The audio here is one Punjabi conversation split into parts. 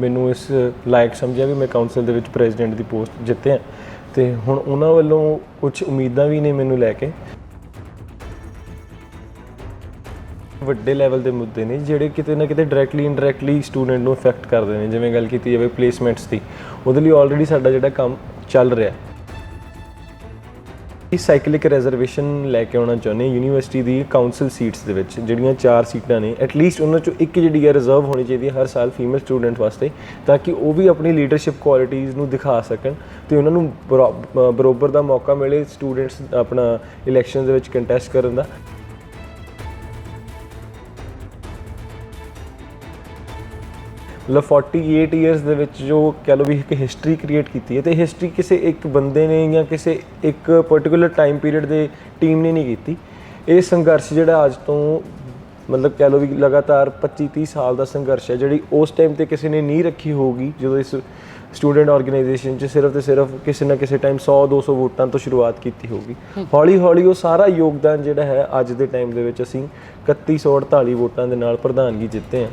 ਮੈਨੂੰ ਇਸ ਲਾਇਕ ਸਮਝਿਆ ਵੀ ਮੈਂ ਕਾਉਂਸਲ ਦੇ ਵਿੱਚ ਪ੍ਰੈਜ਼ੀਡੈਂਟ ਦੀ ਪੋਸਟ ਜਿੱਤਿਆ। ਤੇ ਹੁਣ ਉਹਨਾਂ ਵੱਲੋਂ ਕੁਝ ਉਮੀਦਾਂ ਵੀ ਨੇ ਮੈਨੂੰ ਲੈ ਕੇ। ਵੱਡੇ ਲੈਵਲ ਦੇ ਮੁੱਦੇ ਨੇ, ਜਿਹੜੇ ਕਿਤੇ ਨਾ ਕਿਤੇ ਡਾਇਰੈਕਟਲੀ ਇਨਡਾਇਰੈਕਟਲੀ ਸਟੂਡੈਂਟ ਨੂੰ ਇਫੈਕਟ ਕਰਦੇ ਨੇ, ਜਿਵੇਂ ਗੱਲ ਕੀਤੀ ਜਾਵੇ ਪਲੇਸਮੈਂਟਸ ਦੀ। ਉਹਦੇ ਲਈ ਆਲਰੇਡੀ ਸਾਡਾ ਜਿਹੜਾ ਕੰਮ ਚੱਲ ਰਿਹਾ। ਹੈ ਇਹ ਸਾਈਕਲਿਕ ਰਿਜ਼ਰਵੇਸ਼ਨ ਲੈ ਕੇ ਆਉਣਾ ਚਾਹੁੰਦੇ ਯੂਨੀਵਰਸਿਟੀ ਦੀ ਕਾਉਂਸਲ ਸੀਟਸ ਦੇ ਵਿੱਚ, ਜਿਹੜੀਆਂ ਚਾਰ ਸੀਟਾਂ ਨੇ ਐਟਲੀਸਟ ਉਹਨਾਂ ਚੋਂ ਇੱਕ ਜਿਹੜੀ ਹੈ ਰਿਜ਼ਰਵ ਹੋਣੀ ਚਾਹੀਦੀ ਹੈ ਹਰ ਸਾਲ ਫੀਮੇਲ ਸਟੂਡੈਂਟ ਵਾਸਤੇ, ਤਾਂ ਕਿ ਉਹ ਵੀ ਆਪਣੀ ਲੀਡਰਸ਼ਿਪ ਕੁਆਲਿਟੀਆਂ ਨੂੰ ਦਿਖਾ ਸਕਣ ਤੇ ਉਹਨਾਂ ਨੂੰ ਬਰੋ- ਬਰੋਬਰ ਦਾ ਮੌਕਾ ਮਿਲੇ ਸਟੂਡੈਂਟਸ ਆਪਣਾ ਇਲੈਕਸ਼ਨ ਦੇ ਵਿੱਚ ਕੰਟੈਸਟ ਕਰਨ ਦਾ। ਮਤਲਬ 48 ਇਅਰਸ ਦੇ ਵਿੱਚ ਜੋ ਕਹ ਲਓ ਵੀ ਇੱਕ ਹਿਸਟਰੀ ਕ੍ਰੀਏਟ ਕੀਤੀ ਹੈ ਤੇ ਹਿਸਟਰੀ ਕਿਸੇ ਇੱਕ ਬੰਦੇ ਨੇ ਜਾਂ ਕਿਸੇ ਇੱਕ ਪਾਰਟਿਕੂਲਰ ਟਾਈਮ ਪੀਰੀਅਡ ਦੇ ਟੀਮ ਨੇ ਨਹੀਂ ਕੀਤੀ। ਇਹ ਸੰਘਰਸ਼ ਜਿਹੜਾ ਅੱਜ ਤੋਂ ਮਤਲਬ ਕਹ ਲਓ ਵੀ ਲਗਾਤਾਰ 25 30 ਸਾਲ ਦਾ ਸੰਘਰਸ਼ ਹੈ ਜਿਹੜੀ ਉਸ ਟਾਈਮ ਤੇ ਕਿਸੇ ਨੇ ਨਹੀਂ ਰੱਖੀ ਹੋਊਗੀ ਜਦੋਂ ਇਸ ਸਟੂਡੈਂਟ ਆਰਗੇਨਾਈਜੇਸ਼ਨ 'ਚ ਸਿਰਫ ਤੇ ਸਿਰਫ ਕਿਸੇ ਨਾ ਕਿਸੇ ਟਾਈਮ 100 200 ਵੋਟਾਂ ਤੋਂ ਸ਼ੁਰੂਆਤ ਕੀਤੀ ਹੋਊਗੀ। ਹੌਲੀ ਹੌਲੀ ਉਹ ਸਾਰਾ ਯੋਗਦਾਨ ਜਿਹੜਾ ਹੈ ਅੱਜ ਦੇ ਟਾਈਮ ਦੇ ਵਿੱਚ ਅਸੀਂ 3148 ਵੋਟਾਂ ਦੇ ਨਾਲ ਪ੍ਰਧਾਨਗੀ ਜਿੱਤੇ ਹਾਂ।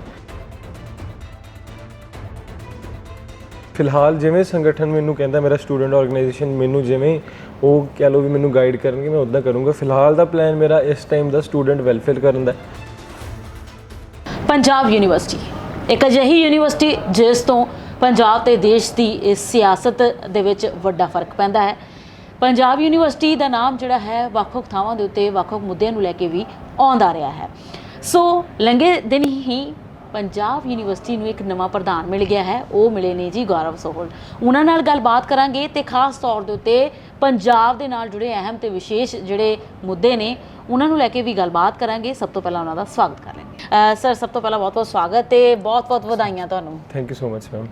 ਫਿਲਹਾਲ ਜਿਵੇਂ ਸੰਗਠਨ ਮੈਨੂੰ ਕਹਿੰਦਾ, ਮੇਰਾ ਸਟੂਡੈਂਟ ਆਰਗੇਨਾਈਜੇਸ਼ਨ ਮੈਨੂੰ ਜਿਵੇਂ ਉਹ ਕਹਿ ਲਓ ਵੀ ਮੈਨੂੰ ਗਾਈਡ ਕਰਨਗੇ, ਮੈਂ ਉਦਾਂ ਕਰੂੰਗਾ। ਫਿਲਹਾਲ ਦਾ ਪਲਾਨ ਮੇਰਾ ਇਸ ਟਾਈਮ ਦਾ ਸਟੂਡੈਂਟ ਵੈਲਫੇਅਰ ਕਰਨ ਦਾ ਪੰਜਾਬ ਯੂਨੀਵਰਸਿਟੀ ਇੱਕ ਅਜਿਹੀ ਯੂਨੀਵਰਸਿਟੀ ਜਿਸ ਤੋਂ ਪੰਜਾਬ ਤੇ ਦੇਸ਼ ਦੀ ਇਸ ਸਿਆਸਤ ਦੇ ਵਿੱਚ ਵੱਡਾ ਫ਼ਰਕ ਪੈਂਦਾ ਹੈ। ਪੰਜਾਬ ਯੂਨੀਵਰਸਿਟੀ ਦਾ ਨਾਮ ਜਿਹੜਾ ਹੈ, ਵੱਖ-ਵੱਖ ਥਾਵਾਂ ਦੇ ਉੱਤੇ ਵੱਖ-ਵੱਖ ਮੁੱਦਿਆਂ ਨੂੰ ਲੈ ਕੇ ਵੀ ਆਉਂਦਾ ਰਿਹਾ ਹੈ। ਸੋ ਲੰਘੇ ਦਿਨ ਹੀ ਪੰਜਾਬ ਯੂਨੀਵਰਸਿਟੀ ਨੂੰ ਇੱਕ ਨਵਾਂ ਪ੍ਰਧਾਨ ਮਿਲ ਗਿਆ ਹੈ ਉਹ ਮਿਲੇ ਨੇ ਜੀ ਗੌਰਵ ਸੋਹਲ ਉਹਨਾਂ ਨਾਲ ਗੱਲਬਾਤ ਕਰਾਂਗੇ ਤੇ ਖਾਸ ਤੌਰ ਦੇ ਉੱਤੇ ਪੰਜਾਬ ਦੇ ਨਾਲ ਜੁੜੇ ਅਹਿਮ ਤੇ ਵਿਸ਼ੇਸ਼ ਜਿਹੜੇ ਮੁੱਦੇ ਨੇ ਉਹਨਾਂ ਨੂੰ ਲੈ ਕੇ ਵੀ ਗੱਲਬਾਤ ਕਰਾਂਗੇ। ਸਭ ਤੋਂ ਪਹਿਲਾਂ ਉਹਨਾਂ ਦਾ ਸਵਾਗਤ ਕਰ ਲੈਂਗੇ ਸਰ ਸਭ ਤੋਂ ਪਹਿਲਾਂ ਬਹੁਤ-ਬਹੁਤ ਸਵਾਗਤ ਤੇ ਬਹੁਤ-ਬਹੁਤ ਵਧਾਈਆਂ ਤੁਹਾਨੂੰ। Thank you so much ma'am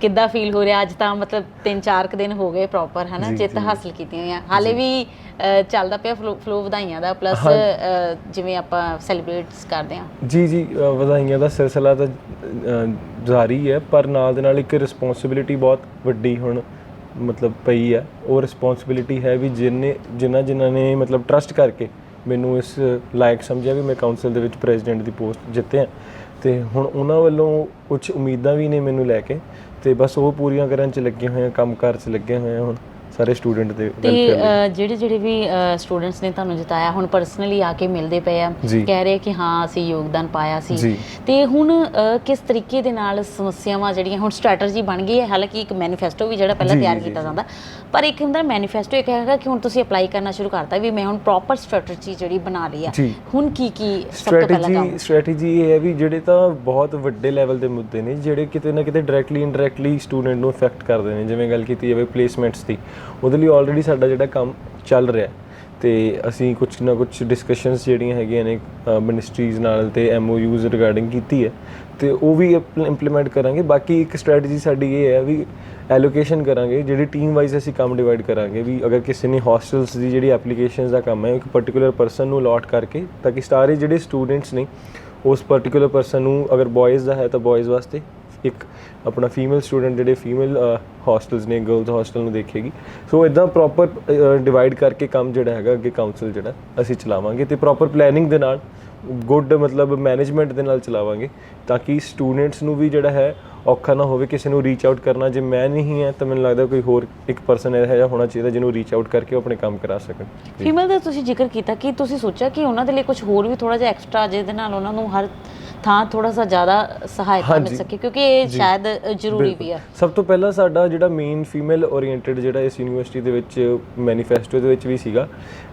ਕਿੱਦਾਂ ਫੀਲ ਹੋ ਰਿਹਾ? ਅੱਜ ਤਾਂ ਮਤਲਬ 3-4 ਕੁ ਦਿਨ ਹੋ ਗਏ ਪ੍ਰੋਪਰ ਹਨਾ? ਜਿੱਤ। ਹਾਸਲ ਕੀਤੀਆਂ ਹੋਈਆਂ। ਹਾਲੇ ਵੀ ਚੱਲਦਾ ਪਿਆ ਫਲੋ ਵਧਾਈਆਂ ਦਾ ਪਲੱਸ ਜਿਵੇਂ ਆਪਾਂ ਸੈਲੀਬ੍ਰੇਟਸ ਕਰਦੇ ਹਾਂ। ਜੀ ਜੀ ਵਧਾਈਆਂ ਦਾ ਸਿਲਸਿਲਾ ਤਾਂ ਜਾਰੀ ਹੈ ਪਰ ਨਾਲ ਦੇ ਨਾਲ ਇੱਕ ਰਿਸਪੌਂਸਿਬਿਲਿਟੀ ਬਹੁਤ ਵੱਡੀ ਹੁਣ ਮਤਲਬ ਪਈ ਹੈ। ਉਹ ਰਿਸਪੌਂਸਿਬਿਲਿਟੀ ਹੈ ਵੀ ਜਿੰਨੇ ਜਿਨ੍ਹਾਂ ਜਿਨ੍ਹਾਂ ਨੇ ਮਤਲਬ ਟਰਸਟ ਕਰਕੇ ਮੈਨੂੰ ਇਸ ਲਾਇਕ ਸਮਝਿਆ ਵੀ ਮੈਂ ਕਾਉਂਸਲ ਦੇ ਵਿੱਚ ਪ੍ਰੈਜ਼ੀਡੈਂਟ ਦੀ ਪੋਸਟ ਜਿੱਤਿਆ ਤੇ ਹੁਣ ਉਹਨਾਂ ਵੱਲੋਂ ਕੁਝ ਉਮੀਦਾਂ ਵੀ ਨੇ ਮੈਨੂੰ ਲੈ ਕੇ। ਤੇ ਬਸ ਉਹ ਪੂਰੀਆਂ ਕਰਨ ਚ ਲੱਗੇ ਹੋਏ ਆ ਕੰਮਕਾਰ ਚ ਲੱਗੇ ਹੋਏ ਆ ਹੁਣ। ਸਾਰੇ ਸਟੂਡੈਂਟ ਦੇ ਤੇ welfare ਲਈ। ਅਹ, ਜਿਹੜੇ ਜਿਹੜੇ ਵੀ ਸਟੂਡੈਂਟਸ ਨੇ ਤੁਹਾਨੂੰ ਜਿਤਾਇਆ ਹੁਣ ਪਰਸਨਲੀ ਆ ਕੇ ਮਿਲਦੇ ਪਏ ਆ ਜੀ। ਕਹਿ ਰਹੇ ਕਿ ਹਾਂ ਅਸੀਂ ਯੋਗਦਾਨ ਪਾਇਆ ਸੀ ਜੀ। ਤੇ ਹੁਣ ਕਿਸ ਤਰੀਕੇ ਦੇ ਨਾਲ ਸਮੱਸਿਆਵਾਂ ਜਿਹੜੀਆਂ ਹੁਣ ਸਟ੍ਰੈਟਜੀ ਬਣ ਗਈ ਹੈ ਹਾਲਾਂਕਿ ਇੱਕ ਮੈਨੀਫੈਸਟੋ ਵੀ ਜਿਹੜਾ ਪਹਿਲਾਂ ਜੀ, ਤਿਆਰ ਜੀ, ਕੀਤਾ ਜੀ। ਜਾਂਦਾ ਪਰ ਇੱਕ ਹੁੰਦਾ ਮੈਨੀਫੈਸਟੋ ਇੱਕ ਹੈਗਾ ਕਿ ਹੁਣ ਤੁਸੀਂ ਅਪਲਾਈ ਕਰਨਾ ਸ਼ੁਰੂ ਕਰਤਾ ਵੀ ਮੈਂ ਹੁਣ ਪ੍ਰੋਪਰ ਸਟ੍ਰੈਟਜੀ ਜਿਹੜੀ ਬਣਾ ਲਈ ਆ ਜੀ। ਹੁਣ ਕੀ ਕੀ ਸਭ ਤੋਂ ਪਹਿਲਾਂ ਕੰਮ ਸਟ੍ਰੈਟਜੀ ਸਟ੍ਰੈਟਜੀ ਇਹ ਹੈ ਵੀ ਜਿਹੜੇ ਤਾਂ ਬਹੁਤ ਵੱਡੇ ਲੈਵਲ ਦੇ ਮੁੱਦੇ ਨੇ ਜਿਹੜੇ ਕਿਤੇ ਨਾ ਕਿਤੇ ਡਾਇਰੈਕਟਲੀ ਇਨਡਾਇਰੈਕਟਲੀ ਸਟੂਡੈਂਟ ਨੂੰ ਇਫੈਕਟ ਕਰਦੇ ਨੇ ਜਿਵੇਂ ਗੱਲ ਕੀਤੀ ਜਾਵੇ ਪਲੇਸਮੈਂਟਸ ਦੀ ਉਹਦੇ ਲਈ ਆਲਰੇਡੀ ਸਾਡਾ ਜਿਹੜਾ ਕੰਮ ਚੱਲ ਰਿਹਾ ਹੈ। ਤੇ ਅਸੀਂ ਕੁਝ ਨਾ ਕੁਝ ਡਿਸਕਸ਼ਨਸ ਜਿਹੜੀਆਂ ਹੈਗੀਆਂ ਨੇ ਮਿਨਿਸਟਰੀਜ਼ ਨਾਲ ਤੇ ਐਮਓਯੂਜ਼ ਰਿਗਾਰਡਿੰਗ ਕੀਤੀ ਹੈ। ਤੇ ਉਹ ਵੀ ਇੰਪਲੀਮੈਂਟ ਕਰਾਂਗੇ। ਬਾਕੀ ਇੱਕ ਸਟ੍ਰੈਟਜੀ ਸਾਡੀ ਇਹ ਹੈ ਵੀ ਐਲੋਕੇਸ਼ਨ ਕਰਾਂਗੇ, ਜਿਹੜੀ ਟੀਮ ਵਾਈਜ਼ ਅਸੀਂ ਕੰਮ ਡਿਵਾਈਡ ਕਰਾਂਗੇ। ਵੀ ਅਗਰ ਕਿਸੇ ਨੇ ਹੋਸਟਲਸ ਦੀ ਜਿਹੜੀ ਐਪਲੀਕੇਸ਼ਨਸ ਦਾ ਕੰਮ ਹੈ, ਇੱਕ ਪਾਰਟਿਕੂਲਰ ਪਰਸਨ ਨੂੰ ਅਲਾਟ ਕਰਕੇ, ਤਾਂ ਕਿ ਸਾਰੇ ਜਿਹੜੇ ਸਟੂਡੈਂਟਸ ਨੇ, ਉਸ ਪਾਰਟਿਕੂਲਰ ਪਰਸਨ ਨੂੰ ਅਗਰ ਬॉयਜ਼ ਦਾ ਹੈ ਤਾਂ ਬॉयਜ਼ ਵਾਸਤੇ ਇੱਕ ਆਪਣਾ ਫੀਮੇਲ ਸਟੂਡੈਂਟ ਜਿਹੜੇ ਫੀਮੇਲ ਹੋਸਟਲਸ ਨੇ ਗਰਲਸ ਹੋਸਟਲ ਨੂੰ ਦੇਖੇਗੀ। ਸੋ ਇਦਾਂ ਪ੍ਰੋਪਰ ਡਿਵਾਈਡ ਕਰਕੇ ਕੰਮ ਜਿਹੜਾ ਹੈਗਾ, ਅੱਗੇ ਕਾਉਂਸਲ ਜਿਹੜਾ ਅਸੀਂ ਚਲਾਵਾਂਗੇ ਤੇ ਪ੍ਰੋਪਰ ਪਲੈਨਿੰਗ ਦੇ ਨਾਲ ਗੁੱਡ ਮਤਲਬ ਮੈਨੇਜਮੈਂਟ ਦੇ ਨਾਲ ਚਲਾਵਾਂਗੇ ਤਾਂ ਕਿ ਸਟੂਡੈਂਟਸ ਨੂੰ ਵੀ ਜਿਹੜਾ ਹੈ ਔਖਾ ਨਾ ਹੋਵੇ ਕਿਸੇ ਨੂੰ ਰੀਚ ਆਊਟ ਕਰਨਾ। ਜੇ ਮੈਂ ਨਹੀਂ ਹੈ ਤਾਂ ਮੈਨੂੰ ਲੱਗਦਾ ਕੋਈ ਹੋਰ ਇੱਕ ਪਰਸਨ ਇਹੋ ਜਿਹਾ ਹੋਣਾ ਚਾਹੀਦਾ ਜਿਹਨੂੰ ਰੀਚ ਆਊਟ ਕਰਕੇ ਉਹ ਆਪਣੇ ਕੰਮ ਕਰਾ ਸਕਣ। ਫੀਮੇਲ ਦਾ ਤੁਸੀਂ ਜ਼ਿਕਰ ਕੀਤਾ ਕਿ ਤੁਸੀਂ ਸੋਚਿਆ ਕਿ ਉਹਨਾਂ ਦੇ ਲਈ ਕੁਝ ਹੋਰ ਵੀ ਥੋੜਾ ਜਿਹਾ ਐਕਸਟਰਾ ਜਿਹਦੇ ਨਾਲ ਉਹਨਾਂ ਨੂੰ ਹਰ ਥਾਂ ਥੋੜਾ ਸਾ ਜ਼ਿਆਦਾ ਸਹਾਇਤਾ ਮਿਲ ਹਾਂਜੀ। ਸਕੇ ਕਿਉਂਕਿ ਇਹ ਸ਼ਾਇਦ ਅ, ਜ਼ਰੂਰੀ ਵੀ ਆ। ਸਭ ਤੋਂ ਪਹਿਲਾਂ ਸਾਡਾ ਜਿਹੜਾ ਮੇਨ ਫੀਮੇਲ ਓਰੀਐਂਟਡ ਜਿਹੜਾ ਇਸ ਯੂਨੀਵਰਸਿਟੀ ਦੇ ਵਿੱਚ ਮੈਨੀਫੈਸਟੋ ਦੇ ਵਿੱਚ ਵੀ ਸੀਗਾ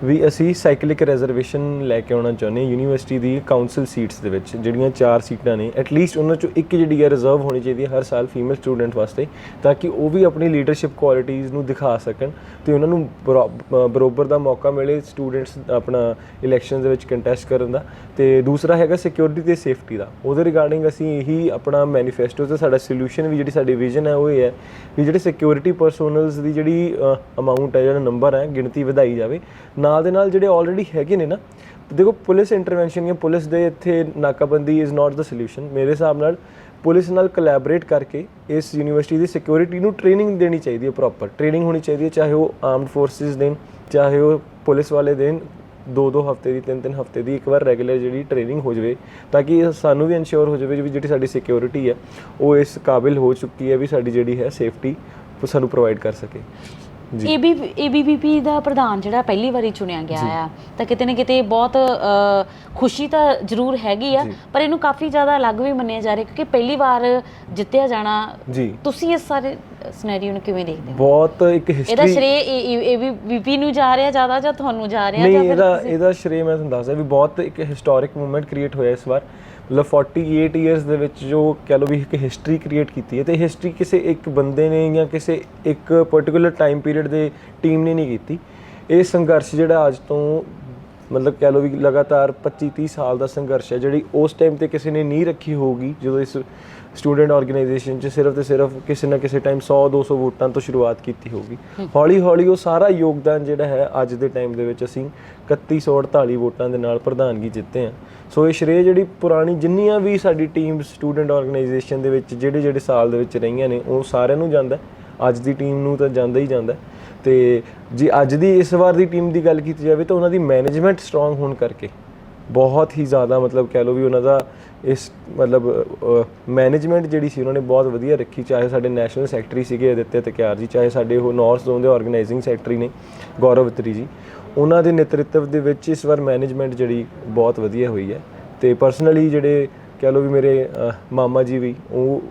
ਵੀ ਅਸੀਂ ਸਾਈਕਲਿਕ ਰਿਜ਼ਰਵੇਸ਼ਨ ਲੈ ਕੇ ਆਉਣਾ ਚਾਹੁੰਦੇ ਹਾਂ ਯੂਨੀਵਰਸਿਟੀ ਦੀ ਕਾਉਂਸਲ ਸੀਟਸ ਦੇ ਵਿੱਚ ਜਿਹੜੀਆਂ ਚਾਰ ਸੀਟਾਂ ਨੇ ਐਟਲੀਸਟ ਉਹਨਾਂ ਚੋਂ ਇੱਕ ਜਿਹੜੀ ਹੈ ਰਿਜ਼ਰਵ ਹੋਣੀ ਚਾਹੀਦੀ ਹੈ ਹਰ ਸਾਲ ਫੀਮੇਲ ਸਟੂਡੈਂਟ ਵਾਸਤੇ ਤਾਂ ਕਿ ਉਹ ਵੀ ਆਪਣੀ ਲੀਡਰਸ਼ਿਪ ਕੁਆਲਿਟੀਆਂ ਨੂੰ ਦਿਖਾ ਸਕਣ ਤੇ ਉਹਨਾਂ ਨੂੰ ਬਰੋ- ਅ, ਬਰੋਬਰ ਦਾ ਮੌਕਾ ਮਿਲੇ ਸਟੂਡੈਂਟਸ ਆਪਣਾ ਇਲੈਕਸ਼ਨ ਦੇ ਵਿੱਚ ਕੰਟੈਸਟ ਕਰਨ ਦਾ। ਤੇ ਦੂਸਰਾ ਹੈਗਾ ਸਿਕਿਉਰਿਟੀ ਤੇ ਸੇਫਟੀ ਦਾ। ਉਹਦੇ ਰਿਗਾਰਡਿੰਗ ਅਸੀਂ ਇਹੀ ਆਪਣਾ ਮੈਨੀਫੈਸਟੋ ਤੇ ਸਾਡਾ ਸੋਲੂਸ਼ਨ ਵੀ ਜਿਹੜੀ ਸਾਡੀ ਵਿਜ਼ਨ ਹੈ, ਉਹ ਇਹ ਹੈ ਵੀ ਜਿਹੜੇ ਸਿਕਿਉਰਿਟੀ ਪਰਸੋਨਲਸ ਦੀ ਜਿਹੜੀ ਅਮਾਉਂਟ ਹੈ, ਜਿਹੜਾ ਨੰਬਰ ਹੈ, ਗਿਣਤੀ ਵਧਾਈ ਜਾਵੇ। ਨਾਲ ਦੇ ਨਾਲ ਜਿਹੜੇ ਆਲਰੇਡੀ ਹੈਗੇ ਨੇ ਨਾ, ਦੇਖੋ ਪੁਲਿਸ ਇੰਟਰਵੈਂਸ਼ਨ ਜਾਂ ਪੁਲਿਸ ਦੇ ਇੱਥੇ ਨਾਕਾਬੰਦੀ ਇਜ਼ ਨਾਟ ਦਾ ਸੋਲੂਸ਼ਨ ਮੇਰੇ ਹਿਸਾਬ ਨਾਲ ਪੁਲਿਸ ਨਾਲ ਕੋਲੈਬੋਰੇਟ ਕਰਕੇ ਇਸ ਯੂਨੀਵਰਸਿਟੀ ਦੀ ਸਿਕਿਉਰਿਟੀ ਨੂੰ ਟ੍ਰੇਨਿੰਗ ਦੇਣੀ ਚਾਹੀਦੀ ਹੈ ਪ੍ਰੋਪਰ ਟ੍ਰੇਨਿੰਗ ਹੋਣੀ ਚਾਹੀਦੀ ਹੈ, ਚਾਹੇ ਉਹ ਆਰਮਡ ਫੋਰਸਿਸ ਦੇਣ, ਚਾਹੇ ਉਹ ਪੁਲਿਸ ਵਾਲੇ ਦੇਣ ਦੋ ਦੋ ਹਫ਼ਤੇ ਦੀ ਤਿੰਨ ਤਿੰਨ ਹਫ਼ਤੇ ਦੀ ਇੱਕ ਵਾਰ ਰੈਗੂਲਰ ਜਿਹੜੀ ਟ੍ਰੇਨਿੰਗ ਹੋ ਜਾਵੇ, ਤਾਂ ਕਿ ਸਾਨੂੰ ਵੀ ਇਨਸ਼ੋਰ ਹੋ ਜਾਵੇ ਵੀ ਜਿਹੜੀ ਸਾਡੀ ਸਿਕਿਉਰਿਟੀ ਹੈ, ਉਹ ਇਸ ਕਾਬਿਲ ਹੋ ਚੁੱਕੀ ਹੈ ਵੀ ਸਾਡੀ ਜਿਹੜੀ ਹੈ ਸੇਫਟੀ ਉਹ ਸਾਨੂੰ ਪ੍ਰੋਵਾਈਡ ਕਰ ਸਕੇ। ਏਬੀ ਏਬੀਵੀਪੀ ਦਾ ਪ੍ਰਧਾਨ ਜਿਹੜਾ ਪਹਿਲੀ ਵਾਰੀ ਚੁਣਿਆ ਗਿਆ ਆ ਤਾਂ ਕਿਤੇ ਨਾ ਕਿਤੇ ਬਹੁਤ ਖੁਸ਼ੀ ਤਾਂ ਜ਼ਰੂਰ ਹੈਗੀ ਆ। ਪਰ ਇਹਨੂੰ ਕਾਫੀ ਜ਼ਿਆਦਾ ਅਲੱਗ ਵੀ ਮੰਨਿਆ ਜਾ ਰਿਹਾ ਕਿਉਂਕਿ ਪਹਿਲੀ ਵਾਰ ਜਿੱਤਿਆ ਜਾਣਾ ਤੁਸੀਂ ਇਸ ਸਾਰੇ ਸਿਨੈਰੀਓ ਨੂੰ ਕਿਵੇਂ ਦੇਖਦੇ ਹੋ? ਬਹੁਤ ਇੱਕ ਇਹਦਾ ਹਿਸਟਰੀ ਸ਼੍ਰੇ ਏਬੀਵੀਪੀ ਨੂੰ ਜਾ ਰਿਹਾ ਜ਼ਿਆਦਾ ਜਾਂ ਤੁਹਾਨੂੰ ਜਾ ਰਿਹਾ ਜਾਂ ਫਿਰ ਇਹਦਾ ਇਹਦਾ ਸ਼੍ਰੇ ਮੈਂ ਤੁਹਾਨੂੰ ਦੱਸਦਾ ਵੀ ਬਹੁਤ ਇੱਕ ਹਿਸਟੋਰਿਕ ਮੂਵਮੈਂਟ ਕ੍ਰੀਏਟ ਹੋਇਆ ਇਸ ਵਾਰ। ਮਤਲਬ 48 ਇਅਰਸ ਦੇ ਵਿੱਚ ਜੋ ਕਹ ਲਓ ਵੀ ਇੱਕ ਹਿਸਟਰੀ ਕ੍ਰੀਏਟ ਕੀਤੀ ਹੈ, ਤੇ ਹਿਸਟਰੀ ਕਿਸੇ ਇੱਕ ਬੰਦੇ ਨੇ ਜਾਂ ਕਿਸੇ ਇੱਕ ਪਾਰਟਿਕੂਲਰ ਟਾਈਮ ਪੀਰੀਅਡ ਦੇ ਟੀਮ ਨੇ ਨਹੀਂ ਕੀਤੀ। ਇਹ ਸੰਘਰਸ਼ ਜਿਹੜਾ ਅੱਜ ਤੋਂ ਮਤਲਬ ਕਹ ਲਓ ਵੀ ਲਗਾਤਾਰ 25 30 ਸਾਲ ਦਾ ਸੰਘਰਸ਼ ਹੈ, ਜਿਹੜੀ ਉਸ ਟਾਈਮ ਤੇ ਕਿਸੇ ਨੇ ਨਹੀਂ ਰੱਖੀ ਹੋਊਗੀ, ਜਦੋਂ ਇਸ ਸਟੂਡੈਂਟ ਆਰਗੇਨਾਈਜੇਸ਼ਨ 'ਚ ਸਿਰਫ ਤੇ ਸਿਰਫ ਕਿਸੇ ਨਾ ਕਿਸੇ ਟਾਈਮ 100 200 ਵੋਟਾਂ ਤੋਂ ਸ਼ੁਰੂਆਤ ਕੀਤੀ ਹੋਊਗੀ ਹੌਲੀ ਹੌਲੀ ਉਹ ਸਾਰਾ ਯੋਗਦਾਨ ਜਿਹੜਾ ਹੈ ਅੱਜ ਦੇ ਟਾਈਮ ਦੇ ਵਿੱਚ ਅਸੀਂ 3148 ਵੋਟਾਂ ਦੇ ਨਾਲ ਪ੍ਰਧਾਨਗੀ ਜਿੱਤੇ ਆ ਸੋ ਇਹ ਸ਼੍ਰੇ ਜਿਹੜੀ ਪੁਰਾਣੀ ਜਿੰਨੀਆਂ ਵੀ ਸਾਡੀ ਟੀਮ ਸਟੂਡੈਂਟ ਆਰਗੇਨਾਈਜੇਸ਼ਨ ਦੇ ਵਿੱਚ ਜਿਹੜੇ ਜਿਹੜੇ ਸਾਲ ਦੇ ਵਿੱਚ ਰਹੀਆਂ ਨੇ ਉਹ ਸਾਰਿਆਂ ਨੂੰ ਜਾਂਦਾ। ਅੱਜ ਦੀ ਟੀਮ ਨੂੰ ਤਾਂ ਜਾਂਦਾ ਹੀ ਜਾਂਦਾ। ਤੇ ਜੀ ਅੱਜ ਦੀ ਇਸ ਵਾਰ ਦੀ ਟੀਮ ਦੀ ਗੱਲ ਕੀਤੀ ਜਾਵੇ ਤਾਂ ਉਹਨਾਂ ਦੀ ਮੈਨੇਜਮੈਂਟ ਸਟਰੋਂਗ ਹੋਣ ਕਰਕੇ ਬਹੁਤ ਹੀ ਜ਼ਿਆਦਾ ਮਤਲਬ ਕਹਿ ਲਓ ਵੀ ਉਹਨਾਂ ਦਾ ਇਸ ਮਤਲਬ ਮੈਨੇਜਮੈਂਟ ਜਿਹੜੀ ਸੀ ਉਹਨਾਂ ਨੇ ਬਹੁਤ ਵਧੀਆ ਰੱਖੀ, ਚਾਹੇ ਸਾਡੇ ਨੈਸ਼ਨਲ ਸੈਕਟਰੀ ਸੀਗੇ ਅਦਿੱਤਿਆ ਤਕਿਆਰ ਜੀ, ਚਾਹੇ ਸਾਡੇ ਉਹ ਨਾਰਥ ਜ਼ੋਨ ਦੇ ਆਰਗੇਨਾਈਜ਼ਿੰਗ ਸੈਕਟਰੀ ਨੇ, ਗੌਰਵ ਵਿਤਰੀ ਜੀ। ਉਹਨਾਂ ਦੇ ਨੇਤਰਤਵ ਦੇ ਵਿੱਚ ਇਸ ਵਾਰ ਮੈਨੇਜਮੈਂਟ ਜਿਹੜੀ ਬਹੁਤ ਵਧੀਆ ਹੋਈ ਹੈ। ਤੇ ਪਰਸਨਲੀ ਜਿਹੜੇ ਕਹਿ ਲਓ ਵੀ ਮੇਰੇ ਮਾਮਾ ਜੀ ਵੀ, ਉਹ